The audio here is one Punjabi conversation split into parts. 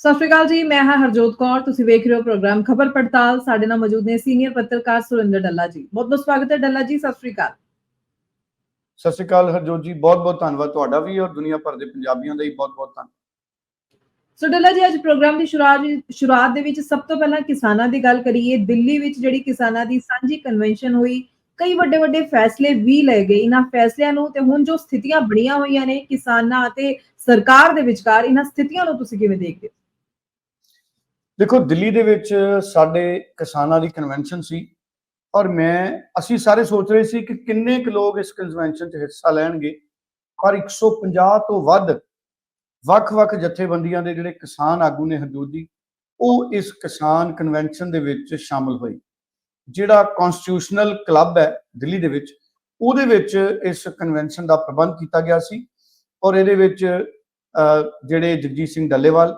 ਸਤਿ ਸ਼੍ਰੀ ਅਕਾਲ ਜੀ ਮੈਂ ਹਾਂ ਹਰਜੋਤ ਕੌਰ ਤੁਸੀਂ ਵੇਖ ਰਹੇ ਹੋ ਪ੍ਰੋਗਰਾਮ ਖਬਰ ਪੜਤਾਲ। ਸਾਡੇ ਨਾਲ ਮੌਜੂਦ ਨੇ ਸੀਨੀਅਰ ਪੱਤਰਕਾਰ ਸੁਰਿੰਦਰ ਡੱਲਾ ਜੀ। ਬਹੁਤ ਬਹੁਤ ਸਵਾਗਤ ਹੈ ਡੱਲਾ ਜੀ ਸਤਿ ਸ਼੍ਰੀ ਅਕਾਲ। ਸਤਿ ਸ਼੍ਰੀ ਅਕਾਲ ਹਰਜੋਤ ਜੀ ਬਹੁਤ ਬਹੁਤ ਧੰਨਵਾਦ ਤੁਹਾਡਾ ਵੀ ਔਰ ਦੁਨੀਆ ਭਰ ਦੇ ਪੰਜਾਬੀਆਂ ਦਾ ਹੀ ਬਹੁਤ ਬਹੁਤ ਧੰਨਵਾਦ। ਸੋ ਡੱਲਾ ਜੀ ਅੱਜ ਪ੍ਰੋਗਰਾਮ ਦੀ ਸ਼ੁਰੂਆਤ ਸ਼ੁਰੂਆਤ ਦੇ ਵਿੱਚ ਸਭ ਤੋਂ ਪਹਿਲਾਂ ਕਿਸਾਨਾਂ ਦੀ ਗੱਲ ਕਰੀਏ। ਦਿੱਲੀ ਵਿੱਚ ਜਿਹੜੀ ਕਿਸਾਨਾਂ ਦੀ ਸਾਂਝੀ ਕਨਵੈਨਸ਼ਨ ਹੋਈ ਕਈ ਵੱਡੇ ਵੱਡੇ ਫੈਸਲੇ ਵੀ ਲਏ ਗਏ। ਇਹਨਾਂ ਫੈਸਲਿਆਂ ਨੂੰ ਤੇ ਹੁਣ ਜੋ ਸਥਿਤੀਆਂ ਬਣੀਆਂ ਹੋਈਆਂ ਨੇ ਕਿਸਾਨਾਂ ਅਤੇ ਸਰਕਾਰ ਦੇ ਵਿਚਕਾਰ ਇਹਨਾਂ ਸਥਿਤੀਆਂ ਨੂੰ ਤੁਸੀਂ ਕਿਵੇਂ ਦੇਖਦੇ ਹੋ? ਦੇਖੋ, ਦਿੱਲੀ ਦੇ ਵਿੱਚ ਸਾਡੇ ਕਿਸਾਨਾਂ ਦੀ ਕਨਵੈਨਸ਼ਨ ਸੀ ਔਰ ਮੈਂ, ਅਸੀਂ ਸਾਰੇ ਸੋਚ ਰਹੇ ਸੀ ਕਿ ਕਿੰਨੇ ਕੁ ਲੋਕ ਇਸ ਕਨਵੈਨਸ਼ਨ 'ਚ ਹਿੱਸਾ ਲੈਣਗੇ ਪਰ 150 ਤੋਂ ਵੱਧ ਵੱਖ-ਵੱਖ ਜਥੇਬੰਦੀਆਂ ਦੇ ਜਿਹੜੇ ਕਿਸਾਨ ਆਗੂ ਨੇ ਹਰਜੋਤ ਜੀ, ਉਹ ਇਸ ਕਿਸਾਨ ਕਨਵੈਨਸ਼ਨ ਦੇ ਵਿੱਚ ਸ਼ਾਮਲ ਹੋਏ। ਜਿਹੜਾ ਕਨਸਟੀਟਿਊਸ਼ਨਲ ਕਲੱਬ ਹੈ ਦਿੱਲੀ ਦੇ ਵਿੱਚ, ਉਹਦੇ ਵਿੱਚ ਇਸ ਕਨਵੈਨਸ਼ਨ ਦਾ ਪ੍ਰਬੰਧ ਕੀਤਾ ਗਿਆ ਸੀ ਔਰ ਇਹਦੇ ਵਿੱਚ ਜਿਹੜੇ ਜਗਜੀਤ ਸਿੰਘ ਡੱਲੇਵਾਲ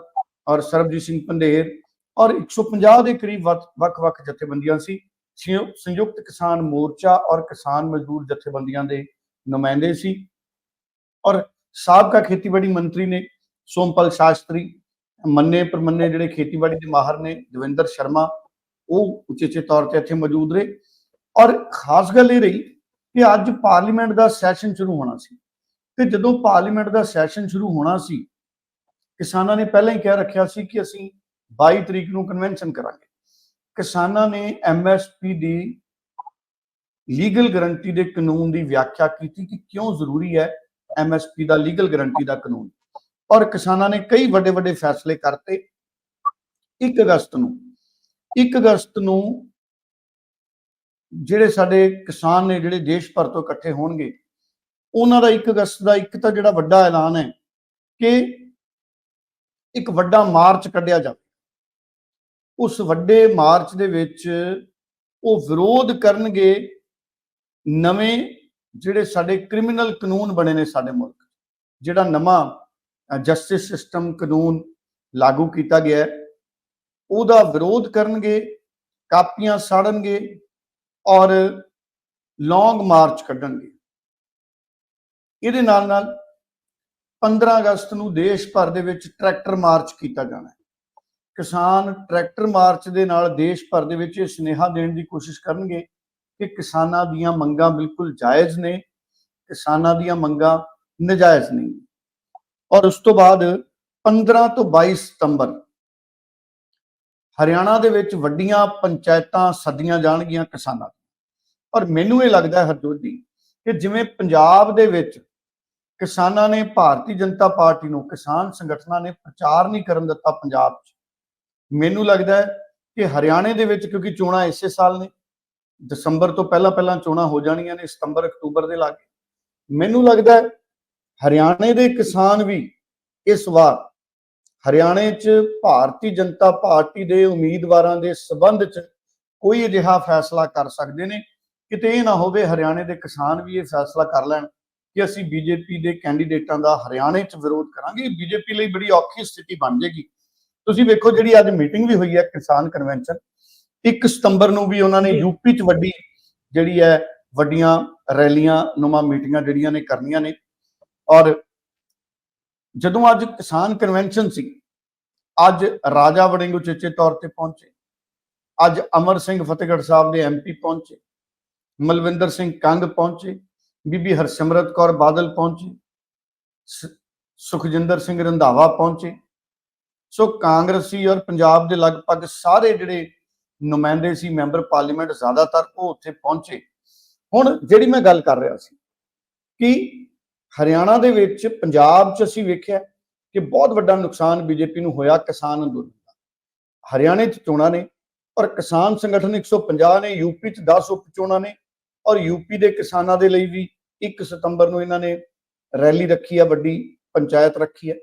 ਔਰ ਸਰਬਜੀਤ ਸਿੰਘ ਪੰਧੇਰ ਔਰ 150 ਦੇ ਕਰੀਬ ਵੱਖ- ਵੱਖ-ਵੱਖ ਜਥੇਬੰਦੀਆਂ ਸੀ। ਸੰਯੁ- ਸੰਯੁਕਤ ਕਿਸਾਨ ਮੋਰਚਾ ਔਰ ਕਿਸਾਨ ਮਜ਼ਦੂਰ ਜਥੇਬੰਦੀਆਂ ਦੇ ਨੁਮਾਇੰਦੇ ਸੀ। ਔਰ ਸਾਬਕਾ ਖੇਤੀਬਾੜੀ ਮੰਤਰੀ ਨੇ ਸੋਮਪਾਲ ਸ਼ਾਸਤਰੀ, ਮੰਨੇ ਪਰਮੰਨੇ ਜਿਹੜੇ ਖੇਤੀਬਾੜੀ ਦੇ ਮਾਹਰ ਨੇ, ਦਵਿੰਦਰ ਸ਼ਰਮਾ, ਉਹ ਉਚੇਚੇ ਤੌਰ ਤੇ ਇੱਥੇ ਮੌਜੂਦ ਰਹੇ। ਔਰ ਖਾਸ ਗੱਲ ਇਹ ਰਹੀ ਕਿ ਅੱਜ ਪਾਰਲੀਮੈਂਟ ਦਾ ਸੈਸ਼ਨ ਸ਼ੁਰੂ ਹੋਣਾ ਸੀ। ਤੇ ਜਦੋਂ ਪਾਰਲੀਮੈਂਟ ਦਾ ਸੈਸ਼ਨ ਸ਼ੁਰੂ ਹੋਣਾ ਸੀ, ਕਿਸਾਨਾਂ ਨੇ ਪਹਿਲਾਂ ਹੀ ਕਹਿ ਰੱਖਿਆ ਸੀ ਕਿ ਅਸੀਂ 22 ਤਰੀਕ ਨੂੰ ਕਨਵੈਨਸ਼ਨ ਕਰਾਂਗੇ। ਕਿਸਾਨਾਂ ਨੇ ਐਮਐਸਪੀ ਦੀ ਲੀਗਲ ਗਾਰੰਟੀ ਦੇ ਕਾਨੂੰਨ ਦੀ ਵਿਆਖਿਆ ਕੀਤੀ ਕਿ ਕਿਉਂ ਜ਼ਰੂਰੀ ਹੈ ਐਮਐਸਪੀ ਦਾ ਲੀਗਲ ਗਾਰੰਟੀ ਦਾ ਕਾਨੂੰਨ। ਔਰ ਕਿਸਾਨਾਂ ਨੇ ਕਈ ਵੱਡੇ ਵੱਡੇ ਫੈਸਲੇ ਕਰਤੇ। 1 ਅਗਸਤ ਨੂੰ 1 ਅਗਸਤ ਨੂੰ ਜਿਹੜੇ ਸਾਡੇ ਕਿਸਾਨ ਨੇ, ਜਿਹੜੇ ਦੇਸ਼ ਭਰ ਤੋਂ ਇਕੱਠੇ ਹੋਣਗੇ, ਉਹਨਾਂ ਦਾ 1 ਅਗਸਤ ਦਾ ਇੱਕ ਤਾਂ ਜਿਹੜਾ ਵੱਡਾ ਐਲਾਨ ਹੈ ਕਿ ਇੱਕ ਵੱਡਾ ਮਾਰਚ ਕੱਢਿਆ ਜਾਵੇ। ਉਸ ਵੱਡੇ ਮਾਰਚ ਦੇ ਵਿੱਚ ਉਹ ਵਿਰੋਧ ਕਰਨਗੇ ਨਵੇਂ ਜਿਹੜੇ ਸਾਡੇ ਕ੍ਰਿਮੀਨਲ ਕਾਨੂੰਨ ਬਣੇ ਨੇ ਸਾਡੇ ਮੁਲਕ। ਜਿਹੜਾ ਨਵਾਂ ਜਸਟਿਸ ਸਿਸਟਮ ਕਾਨੂੰਨ ਲਾਗੂ ਕੀਤਾ ਗਿਆ ਹੈ, ਉਹਦਾ ਵਿਰੋਧ ਕਰਨਗੇ, ਕਾਪੀਆਂ ਸਾੜਨਗੇ ਔਰ ਲੌਂਗ ਮਾਰਚ ਕੱਢਣਗੇ। ਇਹਦੇ ਨਾਲ ਨਾਲ 15 ਅਗਸਤ ਨੂੰ ਦੇਸ਼ ਭਰ ਦੇ ਵਿੱਚ ਟਰੈਕਟਰ ਮਾਰਚ ਕੀਤਾ ਜਾਣਾ ਹੈ। ਕਿਸਾਨ ਟਰੈਕਟਰ ਮਾਰਚ ਦੇ ਨਾਲ ਦੇਸ਼ ਭਰ ਦੇ ਵਿੱਚ ਇਹ ਸੁਨੇਹਾ ਦੇਣ ਦੀ ਕੋਸ਼ਿਸ਼ ਕਰਨਗੇ ਕਿ ਕਿਸਾਨਾਂ ਦੀਆਂ ਮੰਗਾਂ ਬਿਲਕੁਲ ਜਾਇਜ਼ ਨੇ, ਕਿਸਾਨਾਂ ਦੀਆਂ ਮੰਗਾਂ ਨਜਾਇਜ਼ ਨਹੀਂ ਔਰ ਉਸ ਤੋਂ ਬਾਅਦ 15 ਤੋਂ 22 ਸਤੰਬਰ ਹਰਿਆਣਾ ਦੇ ਵਿੱਚ ਵੱਡੀਆਂ ਪੰਚਾਇਤਾਂ ਸੱਦੀਆਂ ਜਾਣਗੀਆਂ ਕਿਸਾਨਾਂ ਦੀਆਂ। ਔਰ ਮੈਨੂੰ ਇਹ ਲੱਗਦਾ ਹੈ ਹਰਜੋਤ ਜੀ ਕਿ ਜਿਵੇਂ ਪੰਜਾਬ ਦੇ ਵਿੱਚ ਕਿਸਾਨਾਂ ਨੇ ਭਾਰਤੀ ਜਨਤਾ ਪਾਰਟੀ ਨੂੰ, ਕਿਸਾਨ ਸੰਗਠਨਾਂ ਨੇ ਪ੍ਰਚਾਰ ਨਹੀਂ ਕਰਨ ਦਿੱਤਾ ਪੰਜਾਬ 'ਚ ਮੈਨੂੰ ਲੱਗਦਾ ਹੈ ਕਿ ਹਰਿਆਣੇ ਦੇ ਵਿੱਚ ਕਿਉਂਕਿ ਚੋਣਾਂ ਇਸੇ ਸਾਲ ਨੇ, ਦਸੰਬਰ ਤੋਂ ਪਹਿਲਾਂ ਪਹਿਲਾਂ ਚੋਣਾਂ ਹੋ ਜਾਣੀਆਂ ਨੇ, ਸਤੰਬਰ, ਅਕਤੂਬਰ ਦੇ ਲਾਗੇ। ਮੈਨੂੰ ਲੱਗਦਾ ਹੈ ਹਰਿਆਣੇ ਦੇ ਕਿਸਾਨ ਵੀ ਇਸ ਵਾਰ ਹਰਿਆਣੇ 'ਚ ਭਾਰਤੀ ਜਨਤਾ ਪਾਰਟੀ ਦੇ ਉਮੀਦਵਾਰਾਂ ਦੇ ਸਬੰਧ 'ਚ ਕੋਈ ਅਜਿਹਾ ਫੈਸਲਾ ਕਰ ਸਕਦੇ ਨੇ। ਕਿਤੇ ਇਹ ਨਾ ਹੋਵੇ ਹਰਿਆਣੇ ਦੇ ਕਿਸਾਨ ਵੀ ਇਹ ਫੈਸਲਾ ਕਰ ਲੈਣ ਕਿ ਅਸੀਂ ਬੀਜੇਪੀ ਦੇ ਕੈਂਡੀਡੇਟਾਂ ਦਾ ਹਰਿਆਣੇ 'ਚ ਵਿਰੋਧ ਕਰਾਂਗੇ। ਬੀਜੇਪੀ ਲਈ ਬੜੀ ਔਖੀ ਸਥਿਤੀ ਬਣ ਜਾਏਗੀ। ਤੁਸੀਂ ਵੇਖੋ ਜਿਹੜੀ ਅੱਜ ਮੀਟਿੰਗ ਵੀ ਹੋਈ ਹੈ ਕਿਸਾਨ ਕਨਵੈਨਸ਼ਨ 1 ਸਤੰਬਰ ਨੂੰ ਵੀ ਉਹਨਾਂ ਨੇ। ਯੂਪੀ 'ਚ ਵੱਡੀ ਜਿਹੜੀ ਹੈ ਵੱਡੀਆਂ ਰੈਲੀਆਂ ਨੁਮਾ ਮੀਟਿੰਗਾਂ ਜਿਹੜੀਆਂ ਨੇ ਕਰਨੀਆਂ ਨੇ। ਔਰ ਜਦੋਂ ਅੱਜ ਕਿਸਾਨ ਕਨਵੈਨਸ਼ਨ ਸੀ ਅੱਜ ਰਾਜਾ ਵੜਿੰਗ ਉਚੇਚੇ ਤੌਰ ਤੇ ਪਹੁੰਚੇ। ਅੱਜ ਅਮਰ ਸਿੰਘ ਫਤਿਹਗੜ੍ਹ ਸਾਹਿਬ ਦੇ ਐਮਪੀ ਪਹੁੰਚੇ। ਮਲਵਿੰਦਰ ਸਿੰਘ ਕੰਗ ਪਹੁੰਚੇ। ਬੀਬੀ ਹਰਸਿਮਰਤ ਕੌਰ ਬਾਦਲ ਪਹੁੰਚੀ। ਸੁਖਜਿੰਦਰ ਸਿੰਘ ਰੰਧਾਵਾ ਪਹੁੰਚੇ। ਸੋ ਕਾਂਗਰਸੀ ਔਰ ਪੰਜਾਬ ਦੇ ਲਗਭਗ ਸਾਰੇ ਜਿਹੜੇ ਨੁਮਾਇੰਦੇ ਸੀ, ਮੈਂਬਰ ਪਾਰਲੀਮੈਂਟ ਜ਼ਿਆਦਾਤਰ ਉਹ ਉੱਥੇ ਪਹੁੰਚੇ। ਹੁਣ ਜਿਹੜੀ ਮੈਂ ਗੱਲ ਕਰ ਰਿਹਾ ਸੀ ਕਿ ਹਰਿਆਣਾ ਦੇ ਵਿੱਚ ਪੰਜਾਬ 'ਚ ਅਸੀਂ ਵੇਖਿਆ ਕਿ ਬਹੁਤ ਵੱਡਾ ਨੁਕਸਾਨ ਬੀਜੇਪੀ ਨੂੰ ਹੋਇਆ ਕਿਸਾਨ ਅੰਦੋਲਨ ਦਾ। ਹਰਿਆਣੇ 'ਚ ਚੋਣਾਂ ਨੇ ਔਰ ਕਿਸਾਨ ਸੰਗਠਨ 150 ਨੇ ਯੂਪੀ 'ਚ 10 ਉਪ ਚੋਣਾਂ ਨੇ ਔਰ ਯੂਪੀ ਦੇ ਕਿਸਾਨਾਂ ਦੇ ਲਈ ਵੀ 1 ਸਤੰਬਰ ਨੂੰ ਇਹਨਾਂ ਨੇ ਰੈਲੀ ਰੱਖੀ ਹੈ ਵੱਡੀ ਪੰਚਾਇਤ ਰੱਖੀ ਹੈ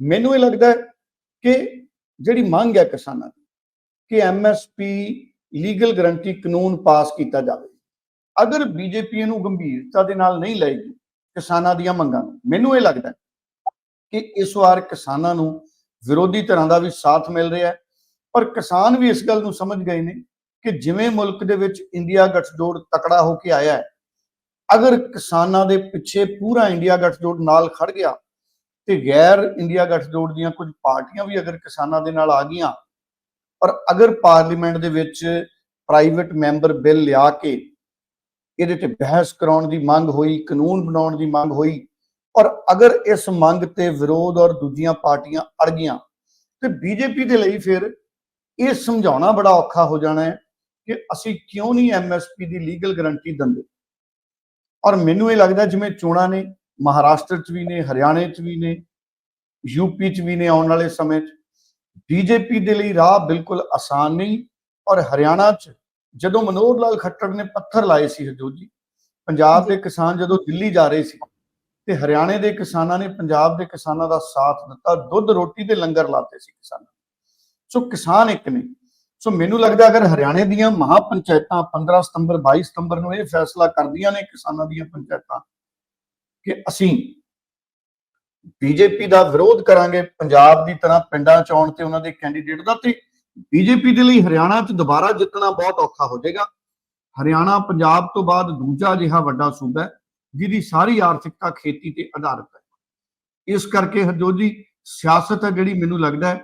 ਮੈਨੂੰ ਇਹ ਲੱਗਦਾ ਹੈ ਕਿ ਜਿਹੜੀ ਮੰਗ ਹੈ ਕਿਸਾਨਾਂ ਦੀ, ਕਿ ਐਮਐਸਪੀ ਲੀਗਲ ਗਰੰਟੀ ਕਾਨੂੰਨ ਪਾਸ ਕੀਤਾ ਜਾਵੇ। ਅਗਰ ਬੀਜੇਪੀ ਇਹਨੂੰ ਗੰਭੀਰਤਾ ਦੇ ਨਾਲ ਨਹੀਂ ਲਏਗੀ ਕਿਸਾਨਾਂ ਦੀਆਂ ਮੰਗਾਂ ਨੂੰ, ਮੈਨੂੰ ਇਹ ਲੱਗਦਾ ਕਿ ਇਸ ਵਾਰ ਕਿਸਾਨਾਂ ਨੂੰ ਵਿਰੋਧੀ ਧਿਰਾਂ ਦਾ ਵੀ ਸਾਥ ਮਿਲ ਰਿਹਾ ਹੈ। ਪਰ ਕਿਸਾਨ ਵੀ ਇਸ ਗੱਲ ਨੂੰ ਸਮਝ ਗਏ ਨੇ ਕਿ ਜਿਵੇਂ ਮੁਲਕ ਦੇ ਵਿੱਚ ਇੰਡੀਆ ਗੱਠਜੋੜ ਤਕੜਾ ਹੋ ਕੇ ਆਇਆ ਹੈ, ਅਗਰ ਕਿਸਾਨਾਂ ਦੇ ਪਿੱਛੇ ਪੂਰਾ ਇੰਡੀਆ ਗੱਠਜੋੜ ਨਾਲ ਖੜ ਗਿਆ ਤੇ ਗੈਰ ਇੰਡੀਆ ਗੱਠਜੋੜ ਦੀਆਂ ਕੁਝ ਪਾਰਟੀਆਂ ਵੀ ਅਗਰ ਕਿਸਾਨਾਂ ਦੇ ਨਾਲ ਆ ਗਈਆਂ, ਪਰ ਅਗਰ ਪਾਰਲੀਮੈਂਟ ਦੇ ਵਿੱਚ ਪ੍ਰਾਈਵੇਟ ਮੈਂਬਰ ਬਿੱਲ ਲਿਆ ਕੇ ਇਹਦੇ ਤੇ ਬਹਿਸ ਕਰਾਉਣ ਦੀ ਮੰਗ ਹੋਈ, ਕਾਨੂੰਨ ਬਣਾਉਣ ਦੀ ਮੰਗ ਹੋਈ, ਔਰ ਅਗਰ ਇਸ ਮੰਗ ਤੇ ਵਿਰੋਧ ਔਰ ਦੂਜੀਆਂ ਪਾਰਟੀਆਂ ਅੜ ਗਈਆਂ, ਤੇ ਬੀਜੇਪੀ ਦੇ ਲਈ ਫਿਰ ਇਹ ਸਮਝਾਉਣਾ ਬੜਾ ਔਖਾ ਹੋ ਜਾਣਾ ਹੈ ਕਿ ਅਸੀਂ ਕਿਉਂ ਨਹੀਂ ਐਮਐਸਪੀ ਦੀ ਲੀਗਲ ਗਾਰੰਟੀ ਦਿੰਦੇ। ਔਰ ਮੈਨੂੰ ਇਹ ਲੱਗਦਾ ਜਿਵੇਂ ਚੋਣਾਂ ਨੇ ਮਹਾਰਾਸ਼ਟਰ 'ਚ ਵੀ ਨੇ ਹਰਿਆਣੇ 'ਚ ਵੀ ਨੇ ਯੂਪੀ 'ਚ ਵੀ ਨੇ ਆਉਣ ਵਾਲੇ ਸਮੇਂ 'ਚ। ਬੀਜੇਪੀ ਦੇ ਲਈ ਰਾਹ ਬਿਲਕੁਲ ਆਸਾਨ ਨਹੀਂ ਔਰ ਹਰਿਆਣਾ 'ਚ ਜਦੋਂ ਮਨੋਹਰ ਲਾਲ ਖੱਟੜ ਨੇ ਪੱਥਰ ਲਾਏ ਸੀ ਹਜੂਰ ਜੀ ਪੰਜਾਬ ਦੇ ਕਿਸਾਨ ਜਦੋਂ ਦਿੱਲੀ ਜਾ ਰਹੇ ਸੀ ਤੇ ਹਰਿਆਣੇ ਦੇ ਕਿਸਾਨਾਂ ਨੇ ਪੰਜਾਬ ਦੇ ਕਿਸਾਨਾਂ ਦਾ ਸਾਥ ਦਿੱਤਾ ਦੁੱਧ ਰੋਟੀ ਦੇ ਲੰਗਰ ਲਾਤੇ ਸੀ ਕਿਸਾਨਾਂ ਸੋ ਕਿਸਾਨ ਇੱਕ ਨੇ। ਸੋ ਮੈਨੂੰ ਲੱਗਦਾ ਅਗਰ ਹਰਿਆਣੇ ਦੀਆਂ ਮਹਾ ਪੰਚਾਇਤਾਂ 15 ਸਤੰਬਰ 22 ਸਤੰਬਰ ਨੂੰ ਇਹ ਫੈਸਲਾ ਕਰਦੀਆਂ ਨੇ ਕਿਸਾਨਾਂ ਦੀਆਂ ਪੰਚਾਇਤਾਂ ਕਿ ਅਸੀਂ ਬੀਜੇਪੀ ਦਾ ਵਿਰੋਧ ਕਰਾਂਗੇ, ਪੰਜਾਬ ਦੀ ਤਰ੍ਹਾਂ ਪਿੰਡਾਂ ਚ ਆਉਣ ਤੇ ਉਹਨਾਂ ਦੇ ਕੈਂਡੀਡੇਟ ਦਾ ਤੇ ਬੀਜੇਪੀ ਦੇ ਲਈ ਹਰਿਆਣਾ ਚ ਦੁਬਾਰਾ ਜਿੱਤਣਾ ਬਹੁਤ ਔਖਾ ਹੋ ਜਾਏਗਾ। ਹਰਿਆਣਾ ਪੰਜਾਬ ਤੋਂ ਬਾਅਦ ਦੂਜਾ ਅਜਿਹਾ ਵੱਡਾ ਸੂਬਾ ਹੈ, ਜਿਹਦੀ ਸਾਰੀ ਆਰਥਿਕਤਾ ਖੇਤੀ ਤੇ ਆਧਾਰਿਤ ਹੈ। ਇਸ ਕਰਕੇ ਹਰਜੋਤ ਜੀ, ਸਿਆਸਤ ਹੈ ਜਿਹੜੀ ਮੈਨੂੰ ਲੱਗਦਾ ਹੈ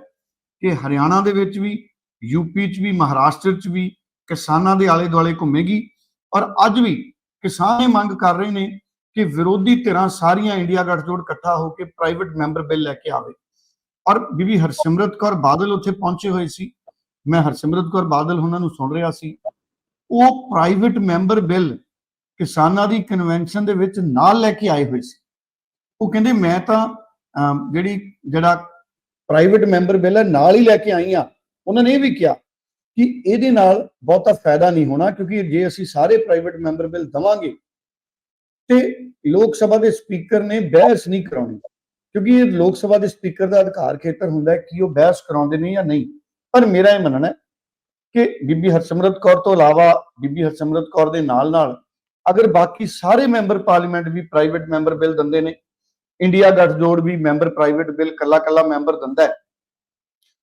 ਕਿ ਹਰਿਆਣਾ ਦੇ ਵਿੱਚ ਵੀ ਯੂਪੀ ਚ ਵੀ, ਮਹਾਰਾਸ਼ਟਰ ਚ ਵੀ ਕਿਸਾਨਾਂ ਦੇ ਆਲੇ ਦੁਆਲੇ ਘੁੰਮੇਗੀ। ਔਰ ਅੱਜ ਵੀ ਕਿਸਾਨ ਇਹ ਮੰਗ ਕਰ ਰਹੇ ਨੇ ਕਿ ਵਿਰੋਧੀ ਧਿਰਾਂ ਸਾਰੀਆਂ ਇੰਡੀਆ ਗੱਠਜੋੜ ਇਕੱਠਾ ਹੋ ਕੇ ਪ੍ਰਾਈਵੇਟ ਮੈਂਬਰ ਬਿੱਲ ਲੈ ਕੇ ਆਵੇ। ਔਰ ਬੀਬੀ ਹਰਸਿਮਰਤ ਕੌਰ ਬਾਦਲ ਉੱਥੇ ਪਹੁੰਚੇ ਹੋਏ ਸੀ। ਮੈਂ ਹਰਸਿਮਰਤ ਕੌਰ ਬਾਦਲ ਉਹਨਾਂ ਨੂੰ ਸੁਣ ਰਿਹਾ ਸੀ। ਉਹ ਪ੍ਰਾਈਵੇਟ ਮੈਂਬਰ ਬਿੱਲ ਕਿਸਾਨਾਂ ਦੀ ਕਨਵੈਨਸ਼ਨ ਦੇ ਵਿੱਚ ਨਾਲ ਲੈ ਕੇ ਆਏ ਹੋਏ ਸੀ। ਉਹ ਕਹਿੰਦੇ, ਮੈਂ ਤਾਂ ਜਿਹੜੀ, ਜਿਹੜਾ ਪ੍ਰਾਈਵੇਟ ਮੈਂਬਰ ਬਿੱਲ ਹੈ, ਨਾਲ ਹੀ ਲੈ ਕੇ ਆਈ ਆ ਉਹਨਾਂ ਨੇ ਇਹ ਵੀ ਕਿਹਾ ਕਿ ਇਹਦੇ ਨਾਲ ਬਹੁਤਾ ਫਾਇਦਾ ਨਹੀਂ ਹੋਣਾ, ਕਿਉਂਕਿ ਜੇ ਅਸੀਂ ਸਾਰੇ ਪ੍ਰਾਈਵੇਟ ਮੈਂਬਰ ਬਿੱਲ ਦਵਾਂਗੇ ਤੇ ਲੋਕ ਸਭਾ ਦੇ ਸਪੀਕਰ ਨੇ ਬਹਿਸ ਨਹੀਂ ਕਰਾਉਣੀ, ਕਿਉਂਕਿ ਇਹ ਲੋਕ ਸਭਾ ਦੇ ਸਪੀਕਰ ਦਾ ਅਧਿਕਾਰ ਖੇਤਰ ਹੁੰਦਾ ਹੈ ਕਿ ਉਹ ਬਹਿਸ ਕਰਾਉਂਦੇ ਨੇ ਜਾਂ ਨਹੀਂ। ਪਰ ਮੇਰਾ ਇਹ ਮੰਨਣਾ ਹੈ ਕਿ ਬੀਬੀ ਹਰਸਿਮਰਤ ਕੌਰ ਤੋਂ ਇਲਾਵਾ ਬੀਬੀ ਹਰਸਿਮਰਤ ਕੌਰ ਦੇ ਨਾਲ ਨਾਲ ਅਗਰ ਬਾਕੀ ਸਾਰੇ ਮੈਂਬਰ ਪਾਰਲੀਮੈਂਟ ਵੀ ਪ੍ਰਾਈਵੇਟ ਮੈਂਬਰ ਬਿੱਲ ਦਿੰਦੇ ਨੇ, ਇੰਡੀਆ ਗੱਠਜੋੜ ਵੀ ਮੈਂਬਰ ਪ੍ਰਾਈਵੇਟ ਬਿੱਲ ਕੱਲਾ ਕੱਲਾ ਮੈਂਬਰ ਦਿੰਦਾ ਹੈ,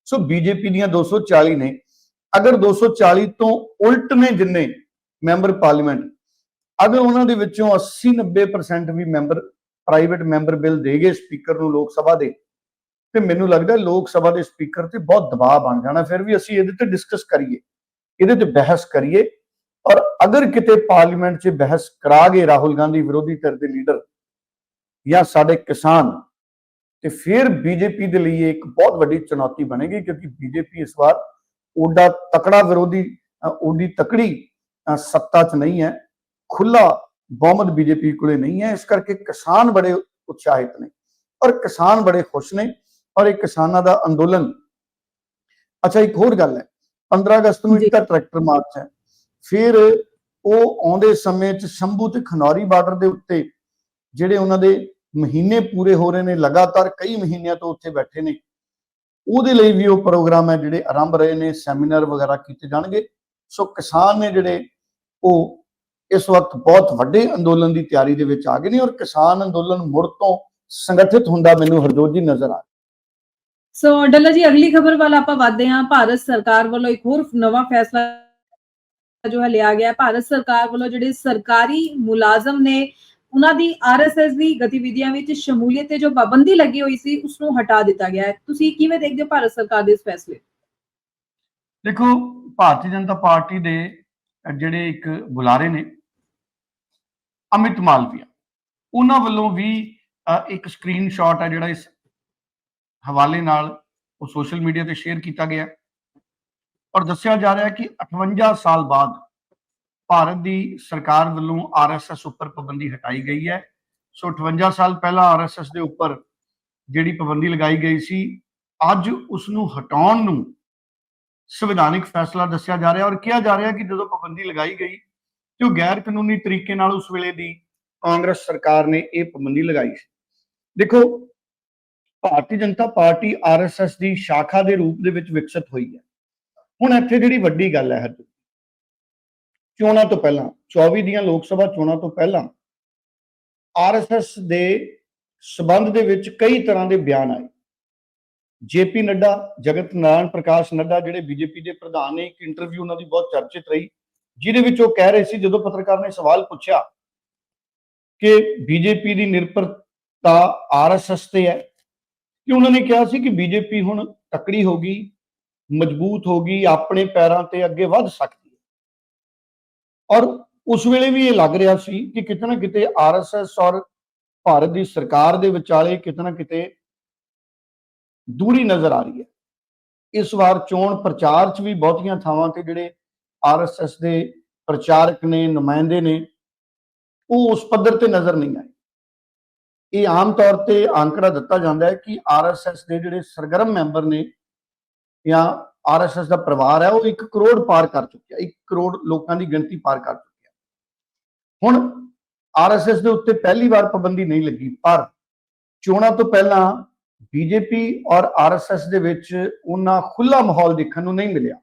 ਸੋ ਬੀਜੇਪੀ ਦੀਆਂ 240 ਨੇ। ਅਗਰ 240 ਤੋਂ ਉਲਟ ਨੇ ਜਿੰਨੇ ਮੈਂਬਰ ਪਾਰਲੀਮੈਂਟ ਅਗਰ ਉਹਨਾਂ ਦੇ ਵਿੱਚੋਂ 80 90% ਵੀ ਮੈਂਬਰ ਪ੍ਰਾਈਵੇਟ ਮੈਂਬਰ ਬਿੱਲ ਦੇਗੇ ਸਪੀਕਰ ਨੂੰ ਲੋਕ ਸਭਾ ਦੇ। ਤੇ ਮੈਨੂੰ ਲੱਗਦਾ ਲੋਕ ਸਭਾ ਦੇ ਸਪੀਕਰ ਤੇ ਬਹੁਤ ਦਬਾਅ ਬਣ ਜਾਣਾ, ਫਿਰ ਵੀ ਅਸੀਂ ਇਹਦੇ ਤੇ ਡਿਸਕਸ ਕਰੀਏ, ਇਹਦੇ ਤੇ ਬਹਿਸ ਕਰੀਏ। ਔਰ ਅਗਰ ਕਿਤੇ ਪਾਰਲੀਮੈਂਟ 'ਚ ਬਹਿਸ ਕਰਾ ਗਏ ਰਾਹੁਲ ਗਾਂਧੀ ਵਿਰੋਧੀ ਧਿਰ ਦੇ ਲੀਡਰ ਜਾਂ ਸਾਡੇ ਕਿਸਾਨ, ਤੇ ਫਿਰ ਬੀਜੇਪੀ ਦੇ ਲਈ ਇਹ ਇੱਕ ਬਹੁਤ ਵੱਡੀ ਚੁਣੌਤੀ ਬਣੇਗੀ, ਕਿਉਂਕਿ ਬੀਜੇਪੀ ਇਸ ਵਾਰ ਓਡਾ ਤਕੜਾ ਵਿਰੋਧੀ ਓਡੀ ਤਕੜੀ ਸੱਤਾ 'ਚ ਨਹੀਂ ਹੈ। ਖੁੱਲਾ ਬਹੁਮਤ ਬੀਜੇਪੀ ਕੋਲੇ ਨਹੀਂ ਹੈ ਇਸ ਕਰਕੇ ਕਿਸਾਨ ਬੜੇ ਉਤਸ਼ਾਹਿਤ ਨੇ ਔਰ ਕਿਸਾਨ ਬੜੇ ਖੁਸ਼ ਨੇ ਔਰ ਇਹ ਕਿਸਾਨਾਂ ਦਾ ਅੰਦੋਲਨ ਅੱਛਾ ਇੱਕ ਹੋਰ ਗੱਲ ਹੈ 15 ਅਗਸਤ ਨੂੰ। ਇੱਕ ਟਰੈਕਟਰ ਮਾਰਚ ਹੈ ਫਿਰ ਉਹ ਆਉਂਦੇ ਸਮੇਂ 'ਚ ਸ਼ੰਭੂ ਤੇ ਖਨੌਰੀ ਬਾਰਡਰ ਦੇ ਉੱਤੇ ਜਿਹੜੇ ਉਹਨਾਂ ਦੇ ਮਹੀਨੇ ਪੂਰੇ ਹੋ ਰਹੇ ਨੇ ਲਗਾਤਾਰ ਕਈ ਮਹੀਨਿਆਂ ਤੋਂ ਉੱਥੇ ਬੈਠੇ ਨੇ ਉਹਦੇ ਲਈ ਵੀ ਉਹ ਪ੍ਰੋਗਰਾਮ ਹੈ ਜਿਹੜੇ ਆਰੰਭ ਰਹੇ ਨੇ ਸੈਮੀਨਾਰ ਵਗੈਰਾ ਕੀਤੇ ਜਾਣਗੇ ਸੋ ਕਿਸਾਨ ਨੇ ਜਿਹੜੇ ਉਹ ਇਸ ਵਕਤ ਬਹੁਤ ਵੱਡੇ ਅੰਦੋਲਨ ਦੀ ਤਿਆਰੀ ਦੇ ਵਿੱਚ ਆ ਗਏ ਨੇ ਔਰ ਕਿਸਾਨ ਅੰਦੋਲਨ ਮੁੜ ਤੋਂ ਸੰਗਠਿਤ ਹੁੰਦਾ ਮੈਨੂੰ ਹਰਜੋਤ ਜੀ ਨਜ਼ਰ ਆ ਸੋ ਡੱਲਾ ਜੀ ਅਗਲੀ ਖਬਰ ਵੱਲ ਆਪਾਂ ਵਧਦੇ ਹਾਂ। ਭਾਰਤ ਸਰਕਾਰ ਵੱਲੋਂ ਇੱਕ ਹੋਰ ਨਵਾਂ ਫੈਸਲਾ ਜੋ ਹੈ ਲਿਆ ਗਿਆ ਹੈ। ਭਾਰਤ ਸਰਕਾਰ ਵੱਲੋਂ ਜਿਹੜੇ ਸਰਕਾਰੀ ਮੁਲਾਜ਼ਮ ਨੇ ਉਹਨਾਂ ਦੀ ਆਰਐਸਐਸ ਦੀ ਗਤੀਵਿਧੀਆਂ ਵਿੱਚ ਸ਼ਮੂਲੀਅਤ ਤੇ ਜੋ ਪਾਬੰਦੀ ਲੱਗੀ ਹੋਈ ਸੀ ਉਸ ਨੂੰ ਹਟਾ ਦਿੱਤਾ ਗਿਆ ਹੈ। ਤੁਸੀਂ ਕਿਵੇਂ ਦੇਖਦੇ ਹੋ ਭਾਰਤ ਸਰਕਾਰ ਦੇ ਇਸ ਫੈਸਲੇ? ਦੇਖੋ ਭਾਰਤੀ ਜਨਤਾ ਪਾਰਟੀ ਦੇ ਜਿਹੜੇ ਇੱਕ ਬੁਲਾਰੇ ਨੇ ਅਮਿਤ ਮਾਲਵੀਆ। ਉਹਨਾਂ ਵੱਲੋਂ ਵੀ ਅਹ, ਇੱਕ ਸਕਰੀਨਸ਼ਾਟ ਹੈ ਜਿਹੜਾ ਇਸ ਹਵਾਲੇ ਨਾਲ ਉਹ ਸੋਸ਼ਲ ਮੀਡੀਆ ਤੇ ਸ਼ੇਅਰ ਕੀਤਾ ਗਿਆ। ਔਰ ਦੱਸਿਆ ਜਾ ਰਿਹਾ ਹੈ ਕਿ 58 ਸਾਲ ਬਾਅਦ ਭਾਰਤ ਦੀ ਸਰਕਾਰ ਵੱਲੋਂ ਆਰਐਸਐਸ ਉੱਪਰ ਪਾਬੰਦੀ ਹਟਾਈ ਗਈ ਹੈ। ਸੋ 58 ਸਾਲ ਪਹਿਲਾਂ ਆਰਐਸਐਸ ਦੇ ਉੱਪਰ ਜਿਹੜੀ ਪਾਬੰਦੀ ਲਗਾਈ ਗਈ ਸੀ ਅੱਜ ਉਸ ਨੂੰ ਹਟਾਉਣ ਨੂੰ ਸੰਵਿਧਾਨਿਕ ਫੈਸਲਾ ਦੱਸਿਆ ਜਾ ਰਿਹਾ ਔਰ ਕਿਹਾ ਜਾ ਰਿਹਾ ਕਿ ਜਦੋਂ ਪਾਬੰਦੀ ਲਗਾਈ ਗਈ ਤੇ ਉਹ ਗੈਰ ਕਾਨੂੰਨੀ ਤਰੀਕੇ ਨਾਲ ਉਸ ਵੇਲੇ ਦੀ ਕਾਂਗਰਸ ਸਰਕਾਰ ਨੇ ਇਹ ਪਾਬੰਦੀ ਲਗਾਈ ਸੀ। ਦੇਖੋ, ਭਾਰਤੀ ਜਨਤਾ ਪਾਰਟੀ ਆਰਐਸਐਸ ਦੀ ਸ਼ਾਖਾ ਦੇ ਰੂਪ ਦੇ ਵਿੱਚ ਵਿਕਸਿਤ ਹੋਈ ਹੈ। ਹੁਣ ਇੱਥੇ ਜਿਹੜੀ ਵੱਡੀ ਗੱਲ ਹੈ ਚੋਣਾਂ ਤੋਂ ਪਹਿਲਾਂ 24 ਦੀਆਂ ਲੋਕ ਸਭਾ ਚੋਣਾਂ ਤੋਂ ਪਹਿਲਾਂ ਆਰਐਸਐਸ ਦੇ ਸਬੰਧ ਦੇ ਵਿੱਚ ਕਈ ਤਰ੍ਹਾਂ ਦੇ ਬਿਆਨ ਆਏ। ਜੇਪੀ ਨੱਡਾ, ਜਗਤ ਨਾਰਾਇਣ ਪ੍ਰਕਾਸ਼ ਨੱਡਾ, ਜਿਹੜੇ ਬੀਜੇਪੀ ਦੇ ਪ੍ਰਧਾਨ ਨੇ, ਇੱਕ ਇੰਟਰਵਿਊ ਉਹਨਾਂ ਦੀ ਬਹੁਤ ਚਰਚਿਤ ਰਹੀ। ਜਿਹਦੇ ਵਿੱਚ ਉਹ ਕਹਿ ਰਹੇ ਸੀ, ਜਦੋਂ ਪੱਤਰਕਾਰ ਨੇ ਸਵਾਲ ਪੁੱਛਿਆ ਕਿ ਬੀਜੇਪੀ ਦੀ ਨਿਰਭਰਤਾ ਆਰਐਸਐਸ ਤੇ ਹੈ, ਕਿ ਉਹਨਾਂ ਨੇ ਕਿਹਾ ਸੀ ਕਿ ਬੀਜੇਪੀ ਹੁਣ ਤਕੜੀ ਹੋ ਗਈ, ਮਜ਼ਬੂਤ ਹੋ ਗਈ, ਆਪਣੇ ਪੈਰਾਂ ਤੇ ਅੱਗੇ ਵੱਧ ਸਕਦੀ ਹੈ। ਔਰ ਉਸ ਵੇਲੇ ਵੀ ਇਹ ਲੱਗ ਰਿਹਾ ਸੀ ਕਿ ਕਿਤੇ ਨਾ ਕਿਤੇ ਆਰਐਸਐਸ ਔਰ ਭਾਰਤ ਦੀ ਸਰਕਾਰ ਦੇ ਵਿਚਾਲੇ ਕਿਤੇ ਨਾ ਕਿਤੇ ਦੂਰੀ ਨਜ਼ਰ ਆ ਰਹੀ ਹੈ। ਇਸ ਵਾਰ ਚੋਣ ਪ੍ਰਚਾਰ 'ਚ ਵੀ ਬਹੁਤੀਆਂ ਥਾਵਾਂ ਤੇ ਜਿਹੜੇ ਆਰਐਸਐਸ ਦੇ ਪ੍ਰਚਾਰਕ ਨੇ, ਨੁਮਾਇੰਦੇ ਨੇ, ਉਹ ਉਸ ਪੱਧਰ ਤੇ ਨਜ਼ਰ ਨਹੀਂ ਆਏ। ਇਹ ਆਮ ਤੌਰ ਤੇ ਅੰਕੜਾ ਦਿੱਤਾ ਜਾਂਦਾ ਹੈ ਕਿ ਆਰਐਸਐਸ ਦੇ ਜਿਹੜੇ ਸਰਗਰਮ ਮੈਂਬਰ ਨੇ ਜਾਂ ਆਰਐਸਐਸ ਦਾ ਪਰਿਵਾਰ ਹੈ, ਉਹ 1 ਕਰੋੜ ਪਾਰ ਕਰ ਚੁੱਕਿਆ 1 ਕਰੋੜ ਲੋਕਾਂ ਦੀ ਗਿਣਤੀ ਪਾਰ ਕਰ ਚੁੱਕਿਆ। ਹੁਣ ਆਰਐਸਐਸ ਦੇ ਉੱਤੇ ਪਹਿਲੀ ਵਾਰ ਪਾਬੰਦੀ ਨਹੀਂ ਲੱਗੀ, ਪਰ ਚੋਣਾਂ ਤੋਂ ਪਹਿਲਾਂ ਬੀਜੇਪੀ ਔਰ ਆਰਐਸਐਸ ਦੇ ਵਿੱਚ ਉਹਨਾਂ ਖੁੱਲਾ ਮਾਹੌਲ ਦੇਖਣ ਨੂੰ ਨਹੀਂ ਮਿਲਿਆ।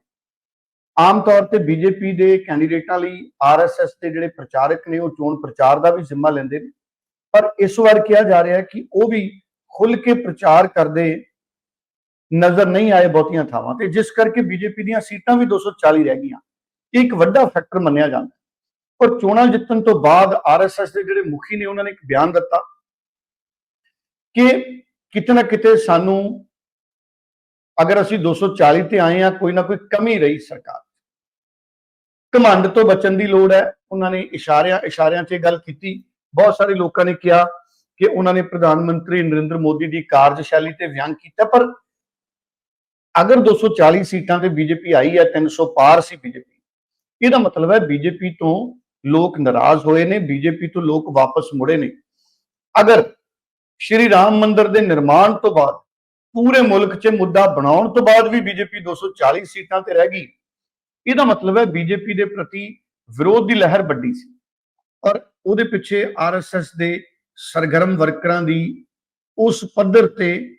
ਆਮ ਤੌਰ ਤੇ ਬੀਜੇਪੀ ਦੇ ਕੈਂਡੀਡੇਟਾਂ ਲਈ ਆਰਐਸਐਸ ਦੇ ਜਿਹੜੇ ਪ੍ਰਚਾਰਕ ਨੇ, ਉਹ ਚੋਣ ਪ੍ਰਚਾਰ ਦਾ ਵੀ ਜ਼ਿੰਮਾ ਲੈਂਦੇ ਨੇ। ਪਰ ਇਸ ਵਾਰ ਕਿਹਾ ਜਾ ਰਿਹਾ ਕਿ ਉਹ ਵੀ ਖੁੱਲ ਕੇ ਪ੍ਰਚਾਰ ਕਰਦੇ ਨਜ਼ਰ ਨਹੀਂ ਆਏ ਬਹੁਤੀਆਂ ਥਾਵਾਂ ਤੇ, ਜਿਸ ਕਰਕੇ ਬੀਜੇਪੀ ਦੀਆਂ ਸੀਟਾਂ ਵੀ 240 ਰਹਿ ਗਈਆਂ। ਇਹ ਇੱਕ ਵੱਡਾ ਫੈਕਟਰ ਮੰਨਿਆ ਜਾਂਦਾ ਔਰ ਚੋਣਾਂ ਜਿੱਤਣ ਤੋਂ ਬਾਅਦ ਆਰਐਸਐਸ ਦੇ ਜਿਹੜੇ ਮੁਖੀ ਨੇ, ਉਹਨਾਂ ਨੇ ਇੱਕ ਬਿਆਨ ਦਿੱਤਾ ਕਿ ਕਿਤੇ ਨਾ ਕਿਤੇ ਸਾਨੂੰ ਅਗਰ ਅਸੀਂ 240 ਤੇ ਆਏ ਆ ਕੋਈ ਨਾ ਕੋਈ ਕਮੀ ਰਹੀ ਸਰਕਾਰ 'ਚ। ਘਮੰਡ ਤੋਂ ਬਚਣ ਦੀ ਲੋੜ ਹੈ। ਉਹਨਾਂ ਨੇ ਇਸ਼ਾਰਿਆਂ ਇਸ਼ਾਰਿਆਂ 'ਚ ਗੱਲ ਕੀਤੀ। ਬਹੁਤ ਸਾਰੇ ਲੋਕਾਂ ਨੇ ਕਿਹਾ ਕਿ ਉਹਨਾਂ ਨੇ ਪ੍ਰਧਾਨ ਮੰਤਰੀ ਨਰਿੰਦਰ ਮੋਦੀ ਦੀ ਕਾਰਜਸ਼ੈਲੀ ਤੇ ਵਿਅੰਗ ਕੀਤਾ, ਪਰ ਅਗਰ 240 ਸੀਟਾਂ ਤੇ ਬੀਜੇਪੀ ਆਈ ਹੈ 300 ਪਾਰ ਸੀ ਬੀਜੇਪੀ, ਇਹਦਾ ਮਤਲਬ ਹੈ ਬੀਜੇਪੀ ਤੋਂ ਲੋਕ ਨਾਰਾਜ਼ ਹੋਏ ਨੇ, ਬੀਜੇਪੀ ਤੋਂ ਲੋਕ ਵਾਪਸ ਮੁੜੇ ਨੇ। ਅਗਰ ਸ਼੍ਰੀ ਰਾਮ ਮੰਦਰ ਦੇ ਨਿਰਮਾਣ ਤੋਂ ਬਾਅਦ ਪੂਰੇ ਮੁਲਕ 'ਚ ਮੁੱਦਾ ਬਣਾਉਣ ਤੋਂ ਬਾਅਦ ਵੀ ਬੀਜੇਪੀ 240 ਸੀਟਾਂ ਤੇ ਰਹਿ ਗਈ। ਇਹਦਾ ਮਤਲਬ ਹੈ ਬੀਜੇਪੀ ਦੇ ਪ੍ਰਤੀ ਵਿਰੋਧ ਦੀ ਲਹਿਰ ਵੱਡੀ ਸੀ। ਔਰ ਉਹਦੇ ਪਿੱਛੇ ਆਰਐਸਐਸ ਦੇ ਸਰਗਰਮ ਵਰਕਰਾਂ ਦੀ ਉਸ ਪੱਧਰ ਤੇ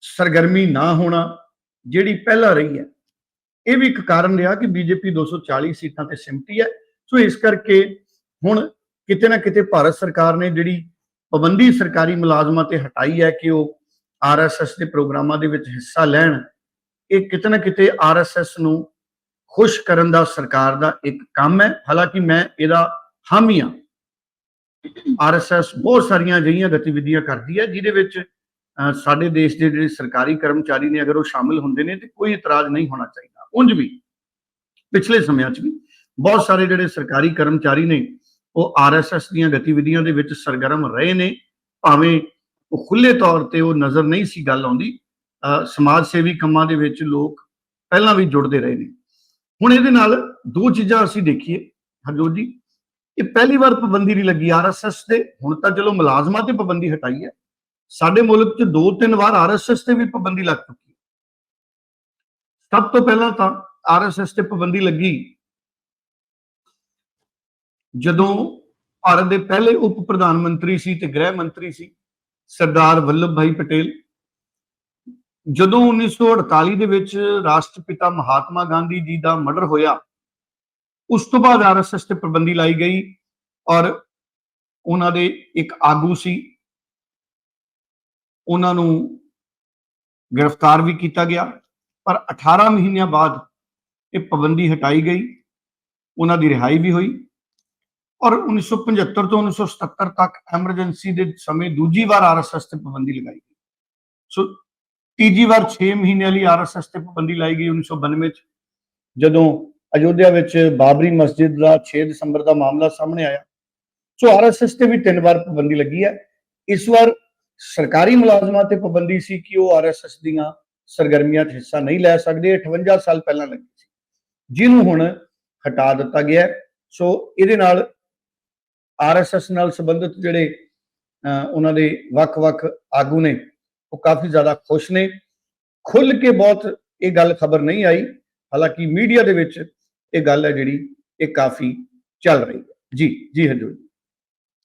ਸਰਗਰਮੀ ਨਾ ਹੋਣਾ ਜਿਹੜੀ ਪਹਿਲਾਂ ਰਹੀ ਹੈ। ਇਹ ਵੀ ਇੱਕ ਕਾਰਨ ਰਿਹਾ ਕਿ ਬੀਜੇਪੀ 240 ਸੀਟਾਂ ਤੇ ਸਿਮਟੀ ਹੈ। ਸੋ ਇਸ ਕਰਕੇ ਹੁਣ ਕਿਤੇ ਨਾ ਕਿਤੇ ਭਾਰਤ ਸਰਕਾਰ ਨੇ ਜਿਹੜੀ ਪਾਬੰਦੀ ਸਰਕਾਰੀ ਮੁਲਾਜ਼ਮਾਂ ਤੇ ਹਟਾਈ ਹੈ ਕਿ ਉਹ ਆਰਐਸਐਸ ਦੇ ਪ੍ਰੋਗਰਾਮਾਂ ਦੇ ਵਿੱਚ ਹਿੱਸਾ ਲੈਣ। ਇਹ ਕਿਤੇ ਨਾ ਕਿਤੇ ਆਰਐਸਐਸ ਨੂੰ ਖੁਸ਼ ਕਰਨ ਦਾ ਸਰਕਾਰ ਦਾ ਇੱਕ ਕੰਮ ਹੈ। ਹਾਲਾਂਕਿ ਮੈਂ ਇਹਦਾ ਹਾਮੀ ਹਾਂ। ਆਰਐਸਐਸ ਬਹੁਤ ਸਾਰੀਆਂ ਅਜਿਹੀਆਂ ਗਤੀਵਿਧੀਆਂ ਕਰਦੀ ਹੈ ਜਿਹਦੇ ਵਿੱਚ ਅਹ, ਸਾਡੇ ਦੇਸ਼ ਦੇ ਜਿਹੜੇ ਸਰਕਾਰੀ ਕਰਮਚਾਰੀ ਨੇ ਅਗਰ ਉਹ ਸ਼ਾਮਿਲ ਹੁੰਦੇ ਨੇ ਤੇ ਕੋਈ ਇਤਰਾਜ਼ ਨਹੀਂ ਹੋਣਾ ਚਾਹੀਦਾ। ਉਂਝ ਵੀ ਪਿਛਲੇ ਸਮਿਆਂ 'ਚ ਵੀ ਬਹੁਤ ਸਾਰੇ ਜਿਹੜੇ ਸਰਕਾਰੀ ਕਰਮਚਾਰੀ ਨੇ ਉਹ ਆਰਐਸਐਸ ਦੀਆਂ ਗਤੀਵਿਧੀਆਂ ਦੇ ਵਿੱਚ ਸਰਗਰਮ ਰਹੇ ਨੇ ਭਾਵੇਂ ਉਹ ਖੁੱਲੇ ਤੌਰ ਤੇ ਉਹ ਨਜ਼ਰ ਨਹੀਂ ਸੀ ਗੱਲ ਆਉਂਦੀ ਅਹ, ਸਮਾਜ ਸੇਵੀ ਕੰਮਾਂ ਦੇ ਵਿੱਚ ਲੋਕ ਪਹਿਲਾਂ ਵੀ ਜੁੜਦੇ ਰਹੇ ਨੇ। ਹੁਣ ਇਹਦੇ ਨਾਲ ਦੋ ਚੀਜ਼ਾਂ ਅਸੀਂ ਦੇਖੀਏ ਹਰਜੋਤ ਜੀ। ਇਹ ਪਹਿਲੀ ਵਾਰ ਪਾਬੰਦੀ ਨਹੀਂ ਲੱਗੀ ਆਰਐਸਐਸ ਤੇ ਹੁਣ ਤਾਂ ਚਲੋ ਮੁਲਾਜ਼ਮਾਂ ਤੇ ਪਾਬੰਦੀ ਹਟਾਈ ਹੈ। ਸਾਡੇ ਮੁਲਕ 'ਚ ਦੋ ਤਿੰਨ ਵਾਰ ਆਰਐਸਐਸ ਤੇ ਵੀ ਪਾਬੰਦੀ ਲੱਗ ਚੁੱਕੀ ਹੈ। ਸਭ ਤੋਂ ਪਹਿਲਾਂ ਤਾਂ ਆਰਐਸਐਸ ਤੇ ਪਾਬੰਦੀ ਲੱਗੀ ਜਦੋਂ ਭਾਰਤ ਦੇ ਪਹਿਲੇ ਉਪ ਪ੍ਰਧਾਨ ਮੰਤਰੀ ਸੀ ਤੇ ਗ੍ਰਹਿ ਮੰਤਰੀ ਸੀ, ਸਰਦਾਰ ਵੱਲਭ ਭਾਈ ਪਟੇਲ, ਜਦੋਂ 1948 ਦੇ ਵਿੱਚ ਰਾਸ਼ਟਰਪਿਤਾ ਮਹਾਤਮਾ ਗਾਂਧੀ ਜੀ ਦਾ ਮਰਡਰ ਹੋਇਆ, ਉਸ ਤੋਂ ਬਾਅਦ ਆਰਐਸਐਸ ਤੇ ਪਾਬੰਦੀ ਲਾਈ ਗਈ ਔਰ ਉਹਨਾਂ ਦੇ ਇੱਕ ਆਗੂ ਸੀ। ਉਹਨਾਂ ਨੂੰ ਗ੍ਰਿਫਤਾਰ ਵੀ ਕੀਤਾ ਗਿਆ, ਪਰ 18 ਮਹੀਨਿਆਂ ਬਾਅਦ ਇਹ ਪਾਬੰਦੀ ਹਟਾਈ ਗਈ, ਉਹਨਾਂ ਦੀ ਰਿਹਾਈ ਵੀ ਹੋਈ। ਔਰ 1975 ਤੋਂ 1977 ਤੱਕ ਐਮਰਜੈਂਸੀ ਦੇ ਸਮੇਂ ਦੂਜੀ ਵਾਰ ਆਰਐਸਐਸ ਤੇ ਪਾਬੰਦੀ ਲਗਾਈ ਗਈ। ਸੋ ਤੀਜੀ ਵਾਰ 6 ਮਹੀਨਿਆਂ ਲਈ ਆਰਐਸਐਸ ਤੇ ਪਾਬੰਦੀ ਲਾਈ ਗਈ 1992 ਚ, ਜਦੋਂ ਅਯੋਧਿਆ ਵਿੱਚ ਬਾਬਰੀ ਮਸਜਿਦ ਦਾ 6 ਦਸੰਬਰ ਦਾ ਮਾਮਲਾ ਸਾਹਮਣੇ ਆਇਆ। ਸੋ ਆਰਐਸਐਸ ਤੇ ਵੀ ਤਿੰਨ ਵਾਰ ਪਾਬੰਦੀ ਲੱਗੀ ਹੈ। ਇਸ ਵਾਰ ਸਰਕਾਰੀ ਮੁਲਾਜ਼ਮਾਂ ਤੇ ਪਾਬੰਦੀ ਸੀ ਕਿ ਉਹ ਆਰਐਸਐਸ ਦੀਆਂ ਸਰਗਰਮੀਆਂ 'ਚ ਹਿੱਸਾ ਨਹੀਂ ਲੈ ਸਕਦੇ 58 ਸਾਲ ਪਹਿਲਾਂ ਲੱਗੀ ਸੀ। ਜਿਹਨੂੰ ਹੁਣ ਹਟਾ ਦਿੱਤਾ ਗਿਆ ਸੋ ਇਹਦੇ ਨਾਲ ਆਰਐਸਐਸ ਨਾਲ ਸੰਬੰਧਿਤ ਜਿਹੜੇ ਉਹਨਾਂ ਦੇ ਵੱਖ-ਵੱਖ ਆਗੂ ਨੇ, ਉਹ ਕਾਫੀ ਜ਼ਿਆਦਾ ਖੁਸ਼ ਨੇ। ਖੁੱਲ ਕੇ ਬਹੁਤ ਇਹ ਗੱਲ ਖਬਰ ਨਹੀਂ ਆਈ। ਹਾਲਾਂਕਿ ਮੀਡੀਆ ਦੇ ਵਿੱਚ ਇਹ ਗੱਲ ਹੈ ਜਿਹੜੀ, ਇਹ ਕਾਫੀ ਚੱਲ ਰਹੀ ਹੈ। ਜੀ ਜੀ ਹਜੂਰ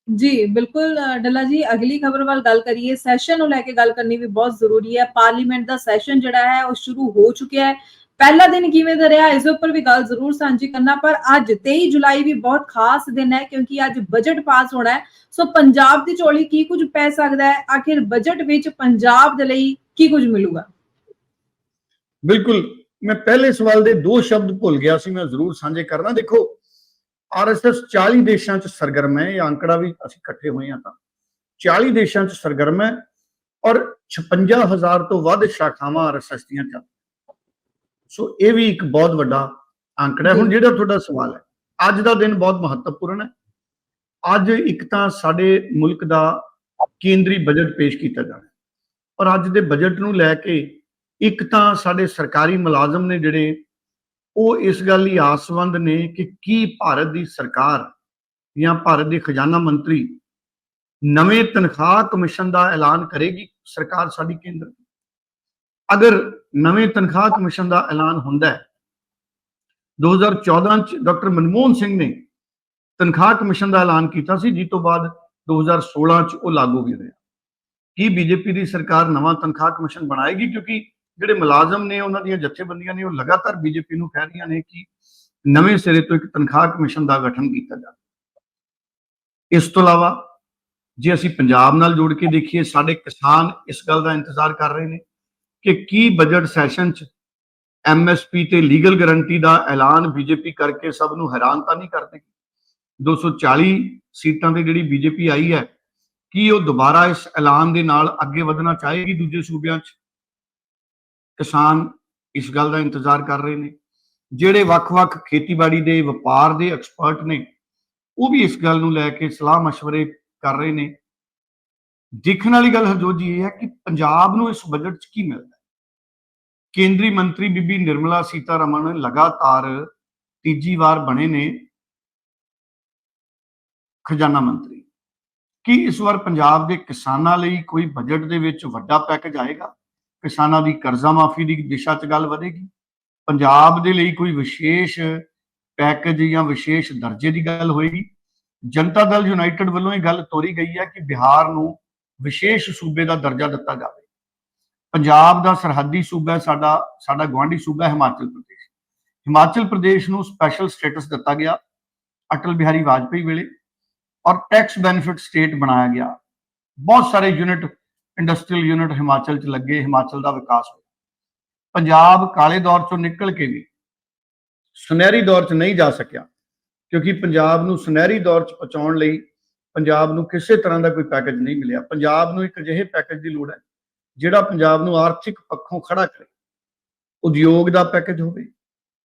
ਜੀ। ਬਿਲਕੁਲ ਡੱਲਾ ਜੀ, ਅਗਲੀ ਖਬਰ ਵੱਲ ਗੱਲ ਕਰੀਏ ਸੈਸ਼ਨ ਨੂੰ ਲੈ ਕੇ ਗੱਲ ਕਰਨੀ ਵੀ ਬਹੁਤ ਜ਼ਰੂਰੀ ਹੈ। ਪਾਰਲੀਮੈਂਟ ਦਾ ਸੈਸ਼ਨ ਜਿਹੜਾ ਹੈ, ਉਹ ਸ਼ੁਰੂ ਹੋ ਚੁੱਕਿਆ ਹੈ। ਪਹਿਲਾ ਦਿਨ ਕਿਵੇਂ ਦਾ ਰਿਹਾ, ਇਸ ਉੱਪਰ ਵੀ ਗੱਲ ਜ਼ਰੂਰ ਸਾਂਝੀ ਕਰਨਾ, ਪਰ ਅੱਜ 23 ਜੁਲਾਈ ਵੀ ਬਹੁਤ ਖਾਸ ਦਿਨ ਹੈ, ਕਿਉਂਕਿ ਅੱਜ ਬਜਟ ਪਾਸ ਹੋਣਾ ਹੈ। ਸੋ ਪੰਜਾਬ ਦੀ ਝੋਲੀ ਕੀ ਕੁਝ ਪੈ ਸਕਦਾ ਹੈ? ਆਖਿਰ ਬਜਟ ਵਿੱਚ ਪੰਜਾਬ ਦੇ ਲਈ ਕੀ ਕੁਝ ਮਿਲੂਗਾ? ਬਿਲਕੁਲ, ਮੈਂ ਪਹਿਲੇ ਸਵਾਲ ਦੇ ਦੋ ਸ਼ਬਦ ਭੁੱਲ ਗਿਆ ਸੀ, ਮੈਂ ਜ਼ਰੂਰ ਸਾਂਝੇ ਕਰਨਾ। ਦੇਖੋ ਆਰਐਸਐਸ 40 ਦੇਸ਼ਾਂ 'ਚ ਸਰਗਰਮ ਹੈ, ਇਹ ਅੰਕੜਾ ਵੀ ਅਸੀਂ ਇਕੱਠੇ ਹੋਏ ਹਾਂ ਤਾਂ। 40 ਦੇਸ਼ਾਂ 'ਚ ਸਰਗਰਮ ਹੈ ਔਰ 56000 ਤੋਂ ਵੱਧ ਸ਼ਾਖਾਵਾਂ ਆਰਐਸਐਸ ਦੀਆਂ ਚੱਲ ਸੋ ਇਹ ਵੀ ਇੱਕ ਬਹੁਤ ਵੱਡਾ ਅੰਕੜਾ ਹੁਣ ਜਿਹੜਾ ਤੁਹਾਡਾ ਸਵਾਲ ਹੈ ਅੱਜ ਦਾ ਦਿਨ ਬਹੁਤ ਮਹੱਤਵਪੂਰਨ ਹੈ। ਅੱਜ ਇੱਕ ਤਾਂ ਸਾਡੇ ਮੁਲਕ ਦਾ ਕੇਂਦਰੀ ਬਜਟ ਪੇਸ਼ ਕੀਤਾ ਜਾਣਾ ਔਰ ਅੱਜ ਦੇ ਬਜਟ ਨੂੰ ਲੈ ਕੇ ਇੱਕ ਤਾਂ ਸਾਡੇ ਸਰਕਾਰੀ ਮੁਲਾਜ਼ਮ ਨੇ ਜਿਹੜੇ ਉਹ ਇਸ ਗੱਲ ਲਈ ਆਸਵੰਦ ਨੇ ਕਿ ਕੀ ਭਾਰਤ ਦੀ ਸਰਕਾਰ ਜਾਂ ਭਾਰਤ ਦੇ ਖਜ਼ਾਨਾ ਮੰਤਰੀ ਨਵੇਂ ਤਨਖਾਹ ਕਮਿਸ਼ਨ ਦਾ ਐਲਾਨ ਕਰੇਗੀ ਸਰਕਾਰ ਸਾਡੀ ਕੇਂਦਰ ਦੀ ਅਗਰ ਨਵੇਂ ਤਨਖਾਹ ਕਮਿਸ਼ਨ ਦਾ ਐਲਾਨ ਹੁੰਦਾ ਹੈ 2014 ਚ ਡਾਕਟਰ ਮਨਮੋਹਨ ਸਿੰਘ ਨੇ ਤਨਖਾਹ ਕਮਿਸ਼ਨ ਦਾ ਐਲਾਨ ਕੀਤਾ ਸੀ, ਜਿਸ ਤੋਂ ਬਾਅਦ 2016 ਚ ਉਹ ਲਾਗੂ ਵੀ ਹੋਇਆ। ਕੀ ਬੀਜੇਪੀ ਦੀ ਸਰਕਾਰ ਨਵਾਂ ਤਨਖਾਹ ਕਮਿਸ਼ਨ ਬਣਾਏਗੀ? ਕਿਉਂਕਿ ਜਿਹੜੇ ਮੁਲਾਜ਼ਮ ਨੇ ਉਹਨਾਂ ਦੀਆਂ ਜਥੇਬੰਦੀਆਂ ਨੇ, ਉਹ ਲਗਾਤਾਰ ਬੀਜੇਪੀ ਨੂੰ ਕਹਿ ਰਹੀਆਂ ਨੇ ਕਿ ਨਵੇਂ ਸਿਰੇ ਤੋਂ ਇੱਕ ਤਨਖਾਹ ਕਮਿਸ਼ਨ ਦਾ ਗਠਨ ਕੀਤਾ ਜਾਵੇ। ਇਸ ਤੋਂ ਇਲਾਵਾ ਜੇ ਅਸੀਂ ਪੰਜਾਬ ਨਾਲ ਜੋੜ ਕੇ ਦੇਖੀਏ, ਸਾਡੇ ਕਿਸਾਨ ਇਸ ਗੱਲ ਦਾ ਇੰਤਜ਼ਾਰ ਕਰ ਰਹੇ ਨੇ ਕਿ ਕੀ ਬਜਟ ਸੈਸ਼ਨ 'ਚ ਐਮਐਸਪੀ ਤੇ ਲੀਗਲ ਗਾਰੰਟੀ ਦਾ ਐਲਾਨ ਬੀਜੇਪੀ ਕਰਕੇ ਸਭ ਨੂੰ ਹੈਰਾਨ ਤਾਂ ਨਹੀਂ ਕਰ ਦੇਗੀ 240 ਸੀਟਾਂ ਤੇ ਜਿਹੜੀ ਬੀਜੇਪੀ ਆਈ ਹੈ, ਕੀ ਉਹ ਦੁਬਾਰਾ ਇਸ ਐਲਾਨ ਦੇ ਨਾਲ ਅੱਗੇ ਵਧਣਾ ਚਾਹੇਗੀ ਦੂਜੇ ਸੂਬਿਆਂ 'ਚ? ਕਿਸਾਨ ਇਸ ਗੱਲ ਦਾ ਇੰਤਜ਼ਾਰ ਕਰ ਰਹੇ ਨੇ। ਜਿਹੜੇ ਵੱਖ-ਵੱਖ ਖੇਤੀਬਾੜੀ ਦੇ ਵਪਾਰ ਦੇ ਐਕਸਪਰਟ ਨੇ, ਉਹ ਵੀ ਇਸ ਗੱਲ ਨੂੰ ਲੈ ਕੇ ਸਲਾਹ مشਵਰੇ ਕਰ ਰਹੇ ਨੇ। ਦੇਖਣ ਵਾਲੀ ਗੱਲ ਹਰਜੋਤ ਜੀ ਇਹ ਹੈ ਕਿ ਪੰਜਾਬ ਨੂੰ ਇਸ ਬਜਟ 'ਚ ਕੀ ਮਿਲਦਾ ਕੇਂਦਰੀ ਮੰਤਰੀ ਬੀਬੀ ਨਿਰਮਲਾ ਸੀਤਾਰਮਨ ਲਗਾਤਾਰ ਤੀਜੀ ਵਾਰ ਬਣੇ ਨੇ ਖਜ਼ਾਨਾ ਮੰਤਰੀ। ਕੀ ਇਸ ਵਾਰ ਪੰਜਾਬ ਦੇ ਕਿਸਾਨਾਂ ਲਈ ਕੋਈ ਬਜਟ ਦੇ ਵਿੱਚ ਵੱਡਾ ਪੈਕੇਜ ਆਏਗਾ? ਕਿਸਾਨਾਂ ਦੀ ਕਰਜ਼ਾ ਮਾਫੀ ਦੀ ਦਿਸ਼ਾ 'ਚ ਗੱਲ ਵਧੇਗੀ? ਪੰਜਾਬ ਦੇ ਲਈ ਕੋਈ ਵਿਸ਼ੇਸ਼ ਪੈਕੇਜ ਜਾਂ ਵਿਸ਼ੇਸ਼ ਦਰਜੇ ਦੀ ਗੱਲ ਹੋਏਗੀ? ਜਨਤਾ ਦਲ ਯੂਨਾਈਟਿਡ ਵੱਲੋਂ ਇਹ ਗੱਲ ਤੋਰੀ ਗਈ ਹੈ ਕਿ ਬਿਹਾਰ ਨੂੰ ਵਿਸ਼ੇਸ਼ ਸੂਬੇ ਦਾ ਦਰਜਾ ਦਿੱਤਾ ਜਾਵੇ। ਪੰਜਾਬ ਦਾ ਸਰਹੱਦੀ ਸੂਬਾ ਸਾਡਾ ਸਾਡਾ ਗਵਾਂਢੀ ਸੂਬਾ ਹਿਮਾਚਲ ਪ੍ਰਦੇਸ਼। ਹਿਮਾਚਲ ਪ੍ਰਦੇਸ਼ ਨੂੰ ਸਪੈਸ਼ਲ ਸਟੇਟਸ ਦਿੱਤਾ ਗਿਆ ਅਟਲ ਬਿਹਾਰੀ ਵਾਜਪੇਈ ਵੇਲੇ ਔਰ ਟੈਕਸ ਬੈਨੀਫਿਟ ਸਟੇਟ ਬਣਾਇਆ ਗਿਆ। ਬਹੁਤ ਸਾਰੇ ਯੂਨਿਟ ਇੰਡਸਟਰੀਅਲ ਯੂਨਿਟ ਹਿਮਾਚਲ 'ਚ ਲੱਗੇ, ਹਿਮਾਚਲ ਦਾ ਵਿਕਾਸ ਹੋਇਆ। ਪੰਜਾਬ ਕਾਲੇ ਦੌਰ ਚੋਂ ਨਿਕਲ ਕੇ ਵੀ ਸੁਨਹਿਰੀ ਦੌਰ 'ਚ ਨਹੀਂ ਜਾ ਸਕਿਆ, ਕਿਉਂਕਿ ਪੰਜਾਬ ਨੂੰ ਸੁਨਹਿਰੀ ਦੌਰ 'ਚ ਪਹੁੰਚਾਉਣ ਲਈ ਪੰਜਾਬ ਨੂੰ ਕਿਸੇ ਤਰ੍ਹਾਂ ਦਾ ਕੋਈ ਪੈਕੇਜ ਨਹੀਂ ਮਿਲਿਆ। ਪੰਜਾਬ ਨੂੰ ਇੱਕ ਅਜਿਹੇ ਪੈਕੇਜ ਦੀ ਲੋੜ ਹੈ ਜਿਹੜਾ ਪੰਜਾਬ ਨੂੰ ਆਰਥਿਕ ਪੱਖੋਂ ਖੜਾ ਕਰੇ, ਉਦਯੋਗ ਦਾ ਪੈਕੇਜ ਹੋਵੇ,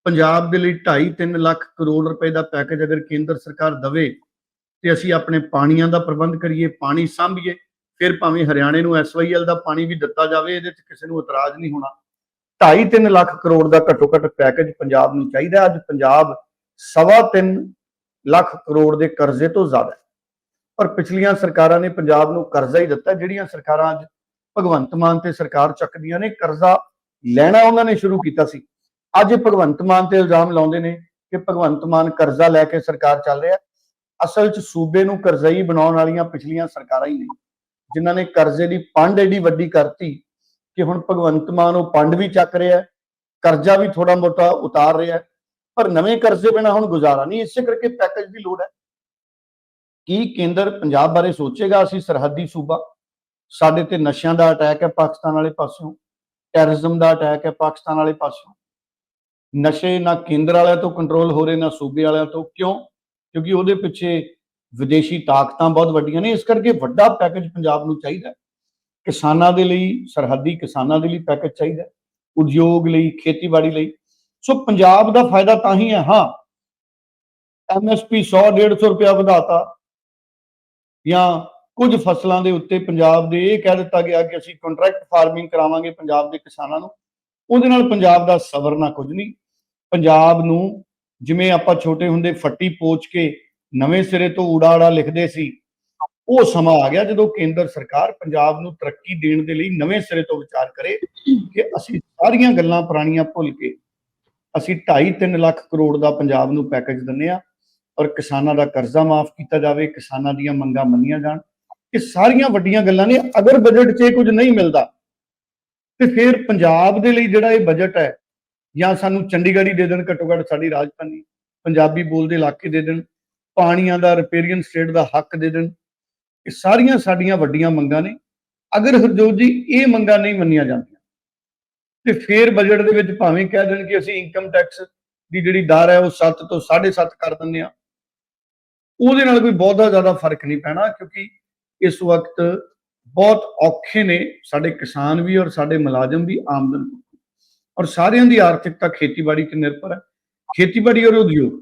ਪੰਜਾਬ ਦੇ ਲਈ 2.5-3 ਲੱਖ ਕਰੋੜ ਰੁਪਏ ਦਾ ਪੈਕੇਜ ਅਗਰ ਕੇਂਦਰ ਸਰਕਾਰ ਦਵੇ, ਤੇ ਅਸੀਂ ਆਪਣੇ ਪਾਣੀਆਂ ਦਾ ਪ੍ਰਬੰਧ ਕਰੀਏ, ਪਾਣੀ ਸਾਂਭੀਏ, ਫਿਰ ਭਾਵੇਂ ਹਰਿਆਣੇ ਨੂੰ ਐਸਵਾਈਐਲ ਦਾ ਪਾਣੀ ਵੀ ਦਿੱਤਾ ਜਾਵੇ, ਇਹਦੇ 'ਚ ਕਿਸੇ ਨੂੰ ਇਤਰਾਜ਼ ਨਹੀਂ ਹੋਣਾ। 2.5-3 ਲੱਖ ਕਰੋੜ ਦਾ ਘੱਟੋ ਘੱਟ ਪੈਕੇਜ ਪੰਜਾਬ ਨੂੰ ਚਾਹੀਦਾ, ਅੱਜ ਪੰਜਾਬ ਸਵਾ ਤਿੰਨ ਲੱਖ ਕਰੋੜ ਦੇ ਕਰਜ਼ੇ ਤੋਂ ਜ਼ਿਆਦਾ ਪਰ ਪਿਛਲੀਆਂ ਸਰਕਾਰਾਂ ਨੇ ਪੰਜਾਬ ਨੂੰ ਕਰਜ਼ਾ ਹੀ ਦਿੱਤਾ, ਜਿਹੜੀਆਂ ਸਰਕਾਰਾਂ ਅੱਜ ਭਗਵੰਤ ਮਾਨ ਤੇ ਸਰਕਾਰ ਚੱਕਦੀਆਂ ਨੇ, ਕਰਜ਼ਾ ਲੈਣਾ ਉਹਨਾਂ ਨੇ ਸ਼ੁਰੂ ਕੀਤਾ ਸੀ। ਅੱਜ ਭਗਵੰਤ ਮਾਨ ਤੇ ਇਲਜ਼ਾਮ ਲਾਉਂਦੇ ਨੇ ਕਿ ਭਗਵੰਤ ਮਾਨ ਕਰਜ਼ਾ ਲੈ ਕੇ ਸਰਕਾਰ ਚੱਲ ਰਿਹਾ। ਅਸਲ 'ਚ ਸੂਬੇ ਨੂੰ ਕਰਜ਼ਈ ਬਣਾਉਣ ਵਾਲੀਆਂ ਪਿਛਲੀਆਂ ਸਰਕਾਰਾਂ ਹੀ ਨੇ, ਜਿਨ੍ਹਾਂ ਨੇ ਕਰਜ਼ੇ ਦੀ ਪੰਡ ਐਡੀ ਵੱਡੀ ਕਰਤੀ ਕਿ ਹੁਣ ਭਗਵੰਤ ਮਾਨ ਉਹ ਪੰਡ ਵੀ ਚੱਕ ਰਿਹਾ ਕਰਜ਼ਾ ਵੀ ਥੋੜਾ ਮੋਟਾ ਉਤਾਰ ਰਿਹਾ ਪਰ ਨਵੇਂ ਕਰਜ਼ੇ ਬਿਨਾ ਹੁਣ ਗੁਜ਼ਾਰਾ ਨਹੀਂ, ਇਸੇ ਕਰਕੇ ਪੈਕੇਜ ਦੀ ਲੋੜ ਹੈ। ਕੀ ਕੇਂਦਰ ਪੰਜਾਬ ਬਾਰੇ ਸੋਚੇਗਾ ਅਸੀਂ ਸਰਹੱਦੀ ਸੂਬਾ? ਸਾਡੇ ਤੇ ਨਸ਼ਿਆਂ ਦਾ ਅਟੈਕ ਹੈ ਪਾਕਿਸਤਾਨ ਵਾਲੇ ਪਾਸਿਓਂ ਟੈਰਰਿਜ਼ਮ ਦਾ ਅਟੈਕ ਹੈ ਪਾਕਿਸਤਾਨ ਵਾਲੇ ਪਾਸਿਓਂ। ਨਸ਼ੇ ਨਾ ਕੇਂਦਰ ਵਾਲਿਆਂ ਤੋਂ ਕੰਟਰੋਲ ਹੋ ਰਹੇ, ਨਾ ਸੂਬੇ ਵਾਲਿਆਂ ਤੋਂ। ਕਿਉਂ? ਕਿਉਂਕਿ ਉਹਦੇ ਪਿੱਛੇ ਵਿਦੇਸ਼ੀ ਤਾਕਤਾਂ ਬਹੁਤ ਵੱਡੀਆਂ ਨੇ। ਇਸ ਕਰਕੇ ਵੱਡਾ ਪੈਕੇਜ ਪੰਜਾਬ ਨੂੰ ਚਾਹੀਦਾ ਕਿਸਾਨਾਂ ਦੇ ਲਈ, ਸਰਹੱਦੀ ਕਿਸਾਨਾਂ ਦੇ ਲਈ ਪੈਕੇਜ ਚਾਹੀਦਾ ਉਦਯੋਗ ਲਈ, ਖੇਤੀਬਾੜੀ ਲਈ। ਸੋ ਪੰਜਾਬ ਦਾ ਫਾਇਦਾ ਤਾਂ ਹੀ ਹੈ, ਹਾਂ। ਐਮਐਸਪੀ 100 150 ਰੁਪਿਆ ਵਧਾਤਾ। ਜਾਂ ਕੁਝ ਫਸਲਾਂ ਦੇ ਉੱਤੇ ਪੰਜਾਬ ਦੇ ਇਹ ਕਹਿ ਦਿੱਤਾ ਗਿਆ ਕਿ ਅਸੀਂ ਕੰਟਰੈਕਟ ਫਾਰਮਿੰਗ ਕਰਾਵਾਂਗੇ ਪੰਜਾਬ ਦੇ ਕਿਸਾਨਾਂ ਨੂੰ। ਉਹਦੇ ਨਾਲ ਪੰਜਾਬ ਦਾ ਸਵਰਨਾ ਕੁਝ ਨਹੀਂ। ਪੰਜਾਬ ਨੂੰ ਜਿਵੇਂ ਆਪਾਂ ਛੋਟੇ ਹੁੰਦੇ ਫੱਟੀ ਪੋਚ ਕੇ ਨਵੇਂ ਸਿਰੇ ਤੋਂ ਊੜਾ ਆੜਾ ਲਿਖਦੇ ਸੀ, ਉਹ ਸਮਾਂ ਆ ਗਿਆ ਜਦੋਂ ਕੇਂਦਰ ਸਰਕਾਰ ਪੰਜਾਬ ਨੂੰ ਤਰੱਕੀ ਦੇਣ ਦੇ ਲਈ ਨਵੇਂ ਸਿਰੇ ਤੋਂ ਵਿਚਾਰ ਕਰੇ ਕਿ ਅਸੀਂ ਸਾਰੀਆਂ ਗੱਲਾਂ ਪੁਰਾਣੀਆਂ ਭੁੱਲ ਕੇ ਅਸੀਂ 2.5-3 ਲੱਖ ਕਰੋੜ ਦਾ ਪੰਜਾਬ ਨੂੰ ਪੈਕੇਜ ਦਿੰਨੇ ਆ ਔਰ ਕਿਸਾਨਾਂ ਦਾ ਕਰਜ਼ਾ ਮਾਫ ਕੀਤਾ ਜਾਵੇ, ਕਿਸਾਨਾਂ ਦੀਆਂ ਮੰਗਾਂ ਮੰਨੀਆਂ ਜਾਣ। ਇਹ ਸਾਰੀਆਂ ਵੱਡੀਆਂ ਗੱਲਾਂ ਨੇ, ਅਗਰ ਬਜਟ 'ਚ ਇਹ ਕੁਝ ਨਹੀਂ ਮਿਲਦਾ, ਤੇ ਫਿਰ ਪੰਜਾਬ ਦੇ ਲਈ ਜਿਹੜਾ ਇਹ ਬਜਟ ਹੈ, ਜਾਂ ਸਾਨੂੰ ਚੰਡੀਗੜ੍ਹ ਹੀ ਦੇ ਦੇਣ, ਘੱਟੋ ਘੱਟ ਸਾਡੀ ਰਾਜਧਾਨੀ, ਪੰਜਾਬੀ ਬੋਲਦੇ ਇਲਾਕੇ ਦੇ ਦੇਣ, ਪਾਣੀਆਂ ਦਾ ਰਿਪੇਰੀਅਨ ਸਟੇਟ ਦਾ ਹੱਕ ਦੇ ਦੇਣ, ਇਹ ਸਾਰੀਆਂ ਸਾਡੀਆਂ ਵੱਡੀਆਂ ਮੰਗਾਂ ਨੇ। ਅਗਰ ਹਰਜੋਤ ਜੀ, ਇਹ ਮੰਗਾਂ ਨਹੀਂ ਮੰਨੀਆਂ ਜਾਂਦੀਆਂ, ਤੇ ਫਿਰ ਬਜਟ ਦੇ ਵਿੱਚ ਭਾਵੇਂ ਕਹਿ ਦੇਣ ਕਿ ਅਸੀਂ ਇਨਕਮ ਟੈਕਸ ਦੀ ਜਿਹੜੀ ਦਰ ਹੈ, ਉਹ 7 ਤੋਂ 7.5 ਕਰ ਦਿੰਦੇ ਆ ਉਹਦੇ ਨਾਲ ਕੋਈ ਬਹੁਤਾ ਜ਼ਿਆਦਾ ਫ਼ਰਕ ਨਹੀਂ ਪੈਣਾ, ਕਿਉਂਕਿ ਇਸ ਵਕਤ ਬਹੁਤ ਔਖੇ ਨੇ ਸਾਡੇ ਕਿਸਾਨ ਵੀ ਔਰ ਸਾਡੇ ਮੁਲਾਜ਼ਮ ਵੀ ਆਮਦਨ ਔਰ ਸਾਰਿਆਂ ਦੀ ਆਰਥਿਕਤਾ ਖੇਤੀਬਾੜੀ ਤੇ ਨਿਰਭਰ ਹੈ। ਖੇਤੀਬਾੜੀ ਔਰ ਉਦਯੋਗ।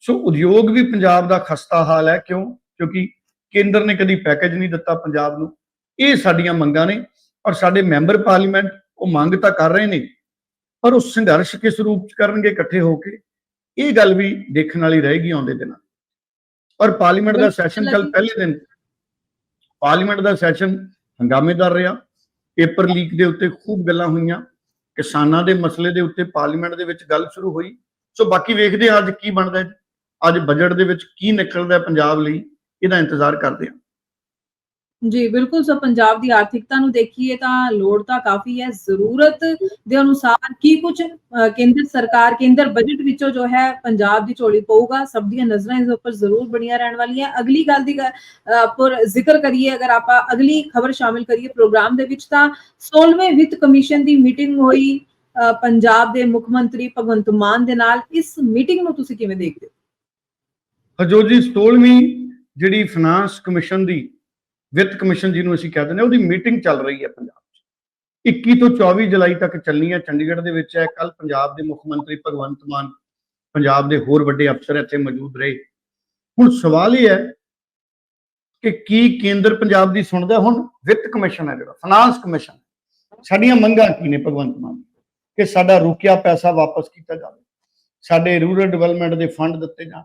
ਸੋ ਉਦਯੋਗ ਵੀ ਪੰਜਾਬ ਦਾ ਖਸਤਾ ਹਾਲ ਹੈ। ਕਿਉਂ? ਕਿਉਂਕਿ ਕੇਂਦਰ ਨੇ ਕਦੀ ਪੈਕੇਜ ਨਹੀਂ ਦਿੱਤਾ ਪੰਜਾਬ ਨੂੰ। ਇਹ ਸਾਡੀਆਂ ਮੰਗਾਂ ਨੇ ਔਰ ਸਾਡੇ ਮੈਂਬਰ ਪਾਰਲੀਮੈਂਟ ਉਹ ਮੰਗ ਤਾਂ ਕਰ ਰਹੇ ਨੇ। ਪਰ ਉਹ ਸੰਘਰਸ਼ ਕਿਸ ਰੂਪ ਚ ਕਰਨਗੇ ਇਕੱਠੇ ਹੋ ਕੇ? ਇਹ ਗੱਲ ਵੀ ਦੇਖਣ ਵਾਲੀ ਰਹੇਗੀ ਆਉਂਦੇ ਦਿਨਾਂ। ਔਰ ਪਾਰਲੀਮੈਂਟ ਦਾ ਸੈਸ਼ਨ ਕੱਲ। ਪਹਿਲੇ ਦਿਨ ਪਾਰਲੀਮੈਂਟ ਦਾ ਸੈਸ਼ਨ ਹੰਗਾਮੇਦਾਰ ਰਿਹਾ। ਪੇਪਰ ਲੀਕ ਦੇ ਉੱਤੇ ਖੂਬ ਗੱਲਾਂ ਹੋਈਆਂ। ਕਿਸਾਨਾਂ ਦੇ ਮਸਲੇ ਦੇ ਉੱਤੇ ਪਾਰਲੀਮੈਂਟ ਦੇ ਵਿੱਚ ਗੱਲ ਸ਼ੁਰੂ ਹੋਈ। ਸੋ ਬਾਕੀ ਵੇਖਦੇ ਹਾਂ ਅੱਜ ਕੀ ਬਣਦਾ ਹੈ। ਅੱਜ ਬਜਟ ਦੇ ਵਿੱਚ ਕੀ ਨਿਕਲਦਾ ਹੈ ਪੰਜਾਬ ਲਈ, ਇਹਦਾ ਇੰਤਜ਼ਾਰ ਕਰਦੇ ਹਾਂ। ਜੀ, ਬਿਲਕੁਲ ਸੋ ਪੰਜਾਬ ਦੀ ਆਰਥਿਕਤਾ ਨੂੰ ਦੇਖੀਏ ਤਾਂ ਲੋੜ ਤਾਂ ਕਾਫੀ ਹੈ। ਜ਼ਰੂਰਤ ਦੇ ਅਨੁਸਾਰ ਕੀ ਕੁਝ ਕੇਂਦਰ ਸਰਕਾਰ, ਕੇਂਦਰ ਬਜਟ ਵਿੱਚੋਂ ਜੋ ਹੈ ਪੰਜਾਬ ਦੀ ਝੋਲੀ ਪਊਗਾ, ਸਭ ਦੀਆਂ ਨਜ਼ਰਾਂ ਇਸ ਉੱਪਰ ਜ਼ਰੂਰ ਬਣੀਆਂ ਰਹਿਣ ਵਾਲੀਆਂ। ਅਗਲੀ ਗੱਲ ਦੀ ਪਰ ਜ਼ਿਕਰ ਕਰੀਏ, ਅਗਰ ਆਪਾਂ ਅਗਲੀ ਖਬਰ ਸ਼ਾਮਿਲ ਕਰੀਏ ਪ੍ਰੋਗਰਾਮ ਦੇ ਵਿੱਚ, ਤਾਂ 16ਵੇਂ ਵਿੱਤ ਕਮਿਸ਼ਨ ਦੀ ਮੀਟਿੰਗ ਹੋਈ ਪੰਜਾਬ ਦੇ ਮੁੱਖ ਮੰਤਰੀ ਭਗਵੰਤ ਮਾਨ ਦੇ ਨਾਲ। ਇਸ ਮੀਟਿੰਗ ਨੂੰ ਤੁਸੀਂ ਕਿਵੇਂ ਦੇਖਦੇ ਹੋ? ਹਜੋ ਜੀ 16ਵੀਂ ਜਿਹੜੀ ਫਾਈਨਾਂਸ ਕਮਿਸ਼ਨ ਦੀ ਵਿੱਤ ਕਮਿਸ਼ਨ ਜਿਹਨੂੰ ਅਸੀਂ ਕਹਿੰਦੇ ਨੇ ਉਹਦੀ ਮੀਟਿੰਗ ਚੱਲ ਰਹੀ ਹੈ ਪੰਜਾਬ 'ਚ। 21 ਤੋਂ 24 ਜੁਲਾਈ ਤੱਕ ਚੱਲਣੀ ਹੈ, ਚੰਡੀਗੜ੍ਹ ਦੇ ਵਿੱਚ ਹੈ ਕੱਲ ਪੰਜਾਬ ਦੇ ਮੁੱਖ ਮੰਤਰੀ ਭਗਵੰਤ ਮਾਨ ਪੰਜਾਬ ਦੇ ਹੋਰ ਵੱਡੇ ਅਫਸਰ ਇੱਥੇ ਮੌਜੂਦ ਰਹੇ। ਹੁਣ ਸਵਾਲ ਇਹ ਹੈ ਕਿ ਕੀ ਕੇਂਦਰ ਪੰਜਾਬ ਦੀ ਸੁਣਦਾ ਹੁਣ ਵਿੱਤ ਕਮਿਸ਼ਨ ਹੈ ਜਿਹੜਾ ਫਾਈਨਾਂਸ ਕਮਿਸ਼ਨ। ਸਾਡੀਆਂ ਮੰਗਾਂ ਕੀ ਨੇ ਭਗਵੰਤ ਮਾਨ? ਕਿ ਸਾਡਾ ਰੁਕਿਆ ਪੈਸਾ ਵਾਪਸ ਕੀਤਾ ਜਾਵੇ, ਸਾਡੇ ਰੂਰਲ ਡਿਵੈਲਪਮੈਂਟ ਦੇ ਫੰਡ ਦਿੱਤੇ ਜਾਣ,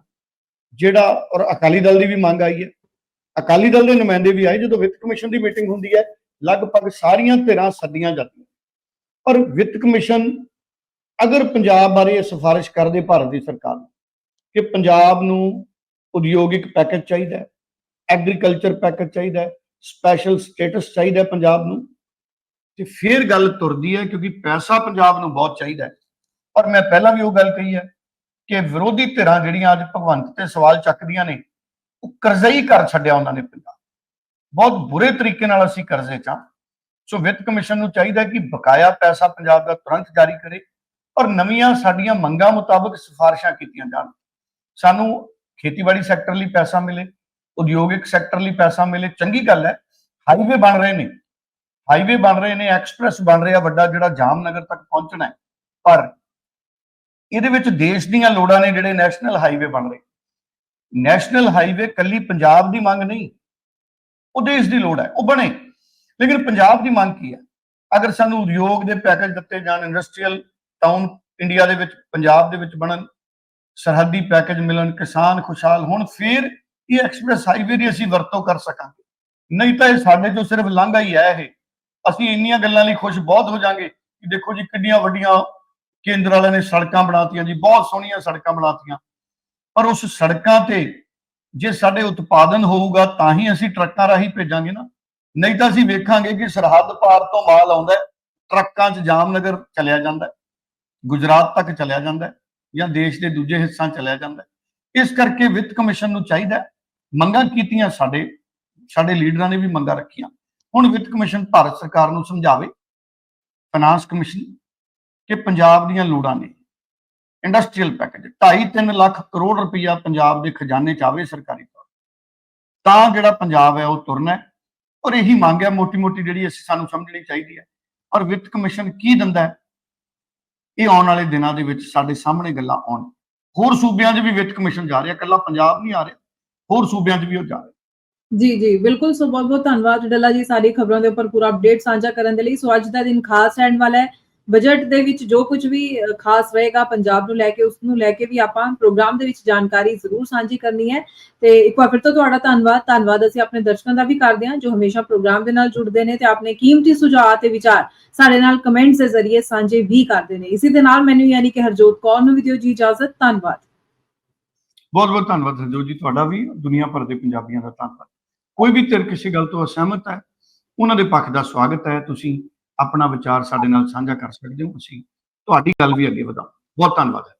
ਜਿਹੜਾ, ਔਰ ਅਕਾਲੀ ਦਲ ਦੀ ਵੀ ਮੰਗ ਆਈ ਹੈ ਅਕਾਲੀ ਦਲ ਦੇ ਨੁਮਾਇੰਦੇ ਵੀ ਆਏ ਜਦੋਂ ਵਿੱਤ ਕਮਿਸ਼ਨ ਦੀ ਮੀਟਿੰਗ ਹੁੰਦੀ ਹੈ, ਲਗਭਗ ਸਾਰੀਆਂ ਧਿਰਾਂ ਸੱਦੀਆਂ ਜਾਂਦੀਆਂ। ਪਰ ਵਿੱਤ ਕਮਿਸ਼ਨ ਅਗਰ ਪੰਜਾਬ ਬਾਰੇ ਇਹ ਸਿਫਾਰਿਸ਼ ਕਰਦੇ ਭਾਰਤ ਦੀ ਸਰਕਾਰ ਨੂੰ ਕਿ ਪੰਜਾਬ ਨੂੰ ਉਦਯੋਗਿਕ ਪੈਕੇਜ ਚਾਹੀਦਾ ਹੈ ਐਗਰੀਕਲਚਰ ਪੈਕੇਜ ਚਾਹੀਦਾ ਹੈ ਸਪੈਸ਼ਲ ਸਟੇਟਸ ਚਾਹੀਦਾ ਪੰਜਾਬ ਨੂੰ, ਤੇ ਫਿਰ ਗੱਲ ਤੁਰਦੀ ਹੈ ਕਿਉਂਕਿ ਪੈਸਾ ਪੰਜਾਬ ਨੂੰ ਬਹੁਤ ਚਾਹੀਦਾ ਹੈ। ਔਰ ਮੈਂ ਪਹਿਲਾਂ ਵੀ ਉਹ ਗੱਲ ਕਹੀ ਹੈ ਕਿ ਵਿਰੋਧੀ ਧਿਰਾਂ ਜਿਹੜੀਆਂ ਅੱਜ ਭਗਵੰਤ ਤੇ ਸਵਾਲ ਚੱਕਦੀਆਂ ਨੇ ਉਹ ਕਰਜ਼ਈ ਕਰ ਛੱਡਿਆ ਉਹਨਾਂ ਨੇ ਪੰਜਾਬ ਬਹੁਤ ਬੁਰੇ ਤਰੀਕੇ ਨਾਲ ਅਸੀਂ ਕਰਜ਼ੇ ਚ ਹਾਂ। ਸੋ ਵਿੱਤ ਕਮਿਸ਼ਨ ਨੂੰ ਚਾਹੀਦਾ ਕਿ ਬਕਾਇਆ ਪੈਸਾ ਪੰਜਾਬ ਦਾ ਤੁਰੰਤ ਜਾਰੀ ਕਰੇ ਔਰ ਨਵੀਆਂ ਸਾਡੀਆਂ ਮੰਗਾਂ ਮੁਤਾਬਕ ਸਿਫਾਰਿਸ਼ਾਂ ਕੀਤੀਆਂ ਜਾਣ। ਸਾਨੂੰ ਖੇਤੀਬਾੜੀ ਸੈਕਟਰ ਲਈ ਪੈਸਾ ਮਿਲੇ, ਉਦਯੋਗਿਕ ਸੈਕਟਰ ਲਈ ਪੈਸਾ ਮਿਲੇ, ਚੰਗੀ ਗੱਲ ਹੈ, ਹਾਈਵੇ ਬਣ ਰਹੇ ਨੇ। ਹਾਈਵੇ ਬਣ ਰਹੇ ਨੇ, ਐਕਸਪ੍ਰੈਸ ਬਣ ਰਿਹਾ ਵੱਡਾ ਜਿਹੜਾ ਜਾਮਨਗਰ ਤੱਕ ਪਹੁੰਚਣਾ ਹੈ। ਪਰ ਇਹਦੇ ਵਿੱਚ ਦੇਸ਼ ਦੀਆਂ ਲੋੜਾਂ ਨੇ ਜਿਹੜੇ ਨੈਸ਼ਨਲ ਹਾਈਵੇ ਬਣ ਰਹੇ। ਨੈਸ਼ਨਲ ਹਾਈਵੇ ਕੱਲੀ ਪੰਜਾਬ ਦੀ ਮੰਗ ਨਹੀਂ। ਉਹ ਦੇਸ਼ ਦੀ ਲੋੜ ਹੈ, ਉਹ ਬਣੇ। ਲੇਕਿਨ ਪੰਜਾਬ ਦੀ ਮੰਗ ਕੀ ਹੈ? ਅਗਰ ਸਾਨੂੰ ਉਦਯੋਗ ਦੇ ਪੈਕੇਜ ਦਿੱਤੇ ਜਾਣ ਇੰਡਸਟਰੀਅਲ ਟਾਊਨ ਇੰਡੀਆ ਦੇ ਵਿੱਚ, ਪੰਜਾਬ ਦੇ ਵਿੱਚ ਬਣਨ, ਸਰਹੱਦੀ ਪੈਕੇਜ ਮਿਲਣ, ਕਿਸਾਨ ਖੁਸ਼ਹਾਲ ਹੁਣ, ਫਿਰ ਇਹ ਐਕਸਪ੍ਰੈਸ ਹਾਈਵੇ ਦੀ ਅਸੀਂ ਵਰਤੋਂ ਕਰ ਸਕਾਂਗੇ। ਨਹੀਂ ਤਾਂ ਇਹ ਸਾਡੇ ਤੋਂ ਸਿਰਫ ਲਾਂਘਾ ਹੀ ਹੈ ਇਹ। ਅਸੀਂ ਇੰਨੀਆਂ ਗੱਲਾਂ ਲਈ ਖੁਸ਼ ਬਹੁਤ ਹੋ ਜਾਾਂਗੇ ਕਿ ਦੇਖੋ ਜੀ, ਕਿੰਨੀਆਂ ਵੱਡੀਆਂ ਕੇਂਦਰ ਵਾਲਿਆਂ ਨੇ ਸੜਕਾਂ ਬਣਾਤੀਆਂ ਜੀ, ਬਹੁਤ ਸੋਹਣੀਆਂ ਸੜਕਾਂ ਬਣਾਤੀਆਂ। ਪਰ ਉਸ ਸੜਕਾਂ ਤੇ ਜੇ ਸਾਡੇ ਉਤਪਾਦਨ ਹੋਊਗਾ, ਤਾਂ ਹੀ ਅਸੀਂ ਟਰੱਕਾਂ ਰਾਹੀਂ ਭੇਜਾਂਗੇ ਨਾ। ਨਹੀਂ ਤਾਂ ਅਸੀਂ ਵੇਖਾਂਗੇ ਕਿ ਸਰਹੱਦ ਪਾਰ ਤੋਂ ਮਾਲ ਆਉਂਦਾ ਟਰੱਕਾਂ 'ਚ ਜਾਮਨਗਰ ਚਲਿਆ ਜਾਂਦਾ ਗੁਜਰਾਤ ਤੱਕ ਚਲਿਆ ਜਾਂਦਾ ਜਾਂ ਦੇਸ਼ ਦੇ ਦੂਜੇ ਹਿੱਸਿਆਂ ਚਲਿਆ ਜਾਂਦਾ ਇਸ ਕਰਕੇ ਵਿੱਤ ਕਮਿਸ਼ਨ ਨੂੰ ਚਾਹੀਦਾ ਮੰਗਾਂ ਕੀਤੀਆਂ ਸਾਡੇ ਸਾਡੇ ਲੀਡਰਾਂ ਨੇ ਵੀ ਮੰਗਾਂ ਰੱਖੀਆਂ। ਹੁਣ ਵਿੱਤ ਕਮਿਸ਼ਨ ਭਾਰਤ ਸਰਕਾਰ ਨੂੰ ਸਮਝਾਵੇ ਫਾਈਨਾਂਸ ਕਮਿਸ਼ਨ, ਕਿ ਪੰਜਾਬ ਦੀਆਂ ਲੋੜਾਂ ਨੇ। ਇੰਡਸਟਰੀਅਲ ਪੈਕੇਜ 2.5 ਲੱਖ ਕਰੋੜ ਰੁਪਈਆ ਪੰਜਾਬ ਦੇ ਖਜ਼ਾਨੇ ਚ ਆਵੇ ਸਰਕਾਰੀ ਤੌਰ ਤਾਂ। ਜਿਹੜਾ ਪੰਜਾਬ ਹੈ, ਉਹ ਤੁਰਨਾ ਔਰ ਇਹੀ ਮੰਗ ਹੈ ਮੋਟੀ ਮੋਟੀ ਜਿਹੜੀ ਅਸੀਂ ਸਾਨੂੰ ਸਮਝਣੀ ਚਾਹੀਦੀ ਹੈ। ਔਰ ਵਿੱਤ ਕਮਿਸ਼ਨ ਕੀ ਦਿੰਦਾ ਹੈ? ਇਹ ਆਉਣ ਵਾਲੇ ਦਿਨਾਂ ਦੇ ਵਿੱਚ ਸਾਡੇ ਸਾਹਮਣੇ ਗੱਲਾਂ ਆਉਣ। ਹੋਰ ਸੂਬਿਆਂ 'ਚ ਵੀ ਵਿੱਤ ਕਮਿਸ਼ਨ ਜਾ ਰਿਹਾ, ਇਕੱਲਾ ਪੰਜਾਬ ਨਹੀਂ ਆ ਰਿਹਾ। ਹੋਰ ਸੂਬਿਆਂ 'ਚ ਵੀ ਉਹ ਜਾ ਰਿਹਾ। ਜੀ ਜੀ, ਬਿਲਕੁਲ। ਸੋ ਬਹੁਤ ਬਹੁਤ ਧੰਨਵਾਦ ਡੱਲਾ ਜੀ, ਸਾਰੀ ਖਬਰਾਂ ਦੇ ਉੱਪਰ ਪੂਰਾ ਅਪਡੇਟ ਸਾਂਝਾ ਕਰਨ ਦੇ ਲਈ। ਸੋ ਅੱਜ ਦਾ ਦਿਨ ਖਾਸ ਰਹਿਣ ਵਾਲਾ ਹੈ। ਬਜਟ ਦੇ ਵਿੱਚ ਜੋ ਕੁਝ ਵੀ ਖਾਸ ਰਹੇਗਾ ਪੰਜਾਬ ਨੂੰ ਲੈ ਕੇ, ਉਸ ਨੂੰ ਲੈ ਕੇ ਵੀ ਆਪਾਂ ਪ੍ਰੋਗਰਾਮ ਦੇ ਵਿੱਚ ਜਾਣਕਾਰੀ ਜ਼ਰੂਰ ਸਾਂਝੀ ਕਰਨੀ ਹੈ। ਤੇ ਇੱਕ ਵਾਰ ਫਿਰ ਤੋਂ ਤੁਹਾਡਾ ਧੰਨਵਾਦ। ਧੰਨਵਾਦ ਅਸੀਂ ਆਪਣੇ ਦਰਸ਼ਕਾਂ ਦਾ ਵੀ ਕਰਦੇ ਹਾਂ ਜੋ ਹਮੇਸ਼ਾ ਪ੍ਰੋਗਰਾਮ ਦੇ ਨਾਲ ਜੁੜਦੇ ਨੇ ਤੇ ਆਪਣੇ ਕੀਮਤੀ ਸੁਝਾਅ ਤੇ ਵਿਚਾਰ ਸਾਡੇ ਨਾਲ ਕਮੈਂਟਸ ਦੇ ਜ਼ਰੀਏ ਸਾਂਝੇ ਵੀ ਕਰਦੇ ਨੇ। ਇਸੇ ਦੇ ਨਾਲ ਮੈਨੂੰ ਯਾਨੀ ਕਿ ਹਰਜੋਤ ਕੌਰ ਨੂੰ ਵੀ ਦਿਓ ਜੀ ਇਜਾਜ਼ਤ। ਧੰਨਵਾਦ। ਬਹੁਤ ਬਹੁਤ ਧੰਨਵਾਦ ਹਰਜੋਤ ਜੀ ਤੁਹਾਡਾ ਵੀ। ਦੁਨੀਆ ਭਰ ਦੇ ਪੰਜਾਬੀਆਂ ਦਾ ਧੰਨਵਾਦ। ਕੋਈ ਵੀ ਧਿਰ ਕਿਸੇ ਗੱਲ ਤੋਂ ਅਸਹਿਮਤ ਹੈ, ਉਹਨਾਂ ਦੇ ਪੱਖ ਦਾ ਸਵਾਗਤ ਹੈ। ਤੁਸੀਂ ਆਪਣਾ ਵਿਚਾਰ ਸਾਡੇ ਨਾਲ ਸਾਂਝਾ ਕਰ ਸਕਦੇ ਹੋ। ਅਸੀਂ ਤੁਹਾਡੀ ਗੱਲ ਵੀ ਅੱਗੇ ਵਧਾਓ ਬਹੁਤ ਧੰਨਵਾਦ।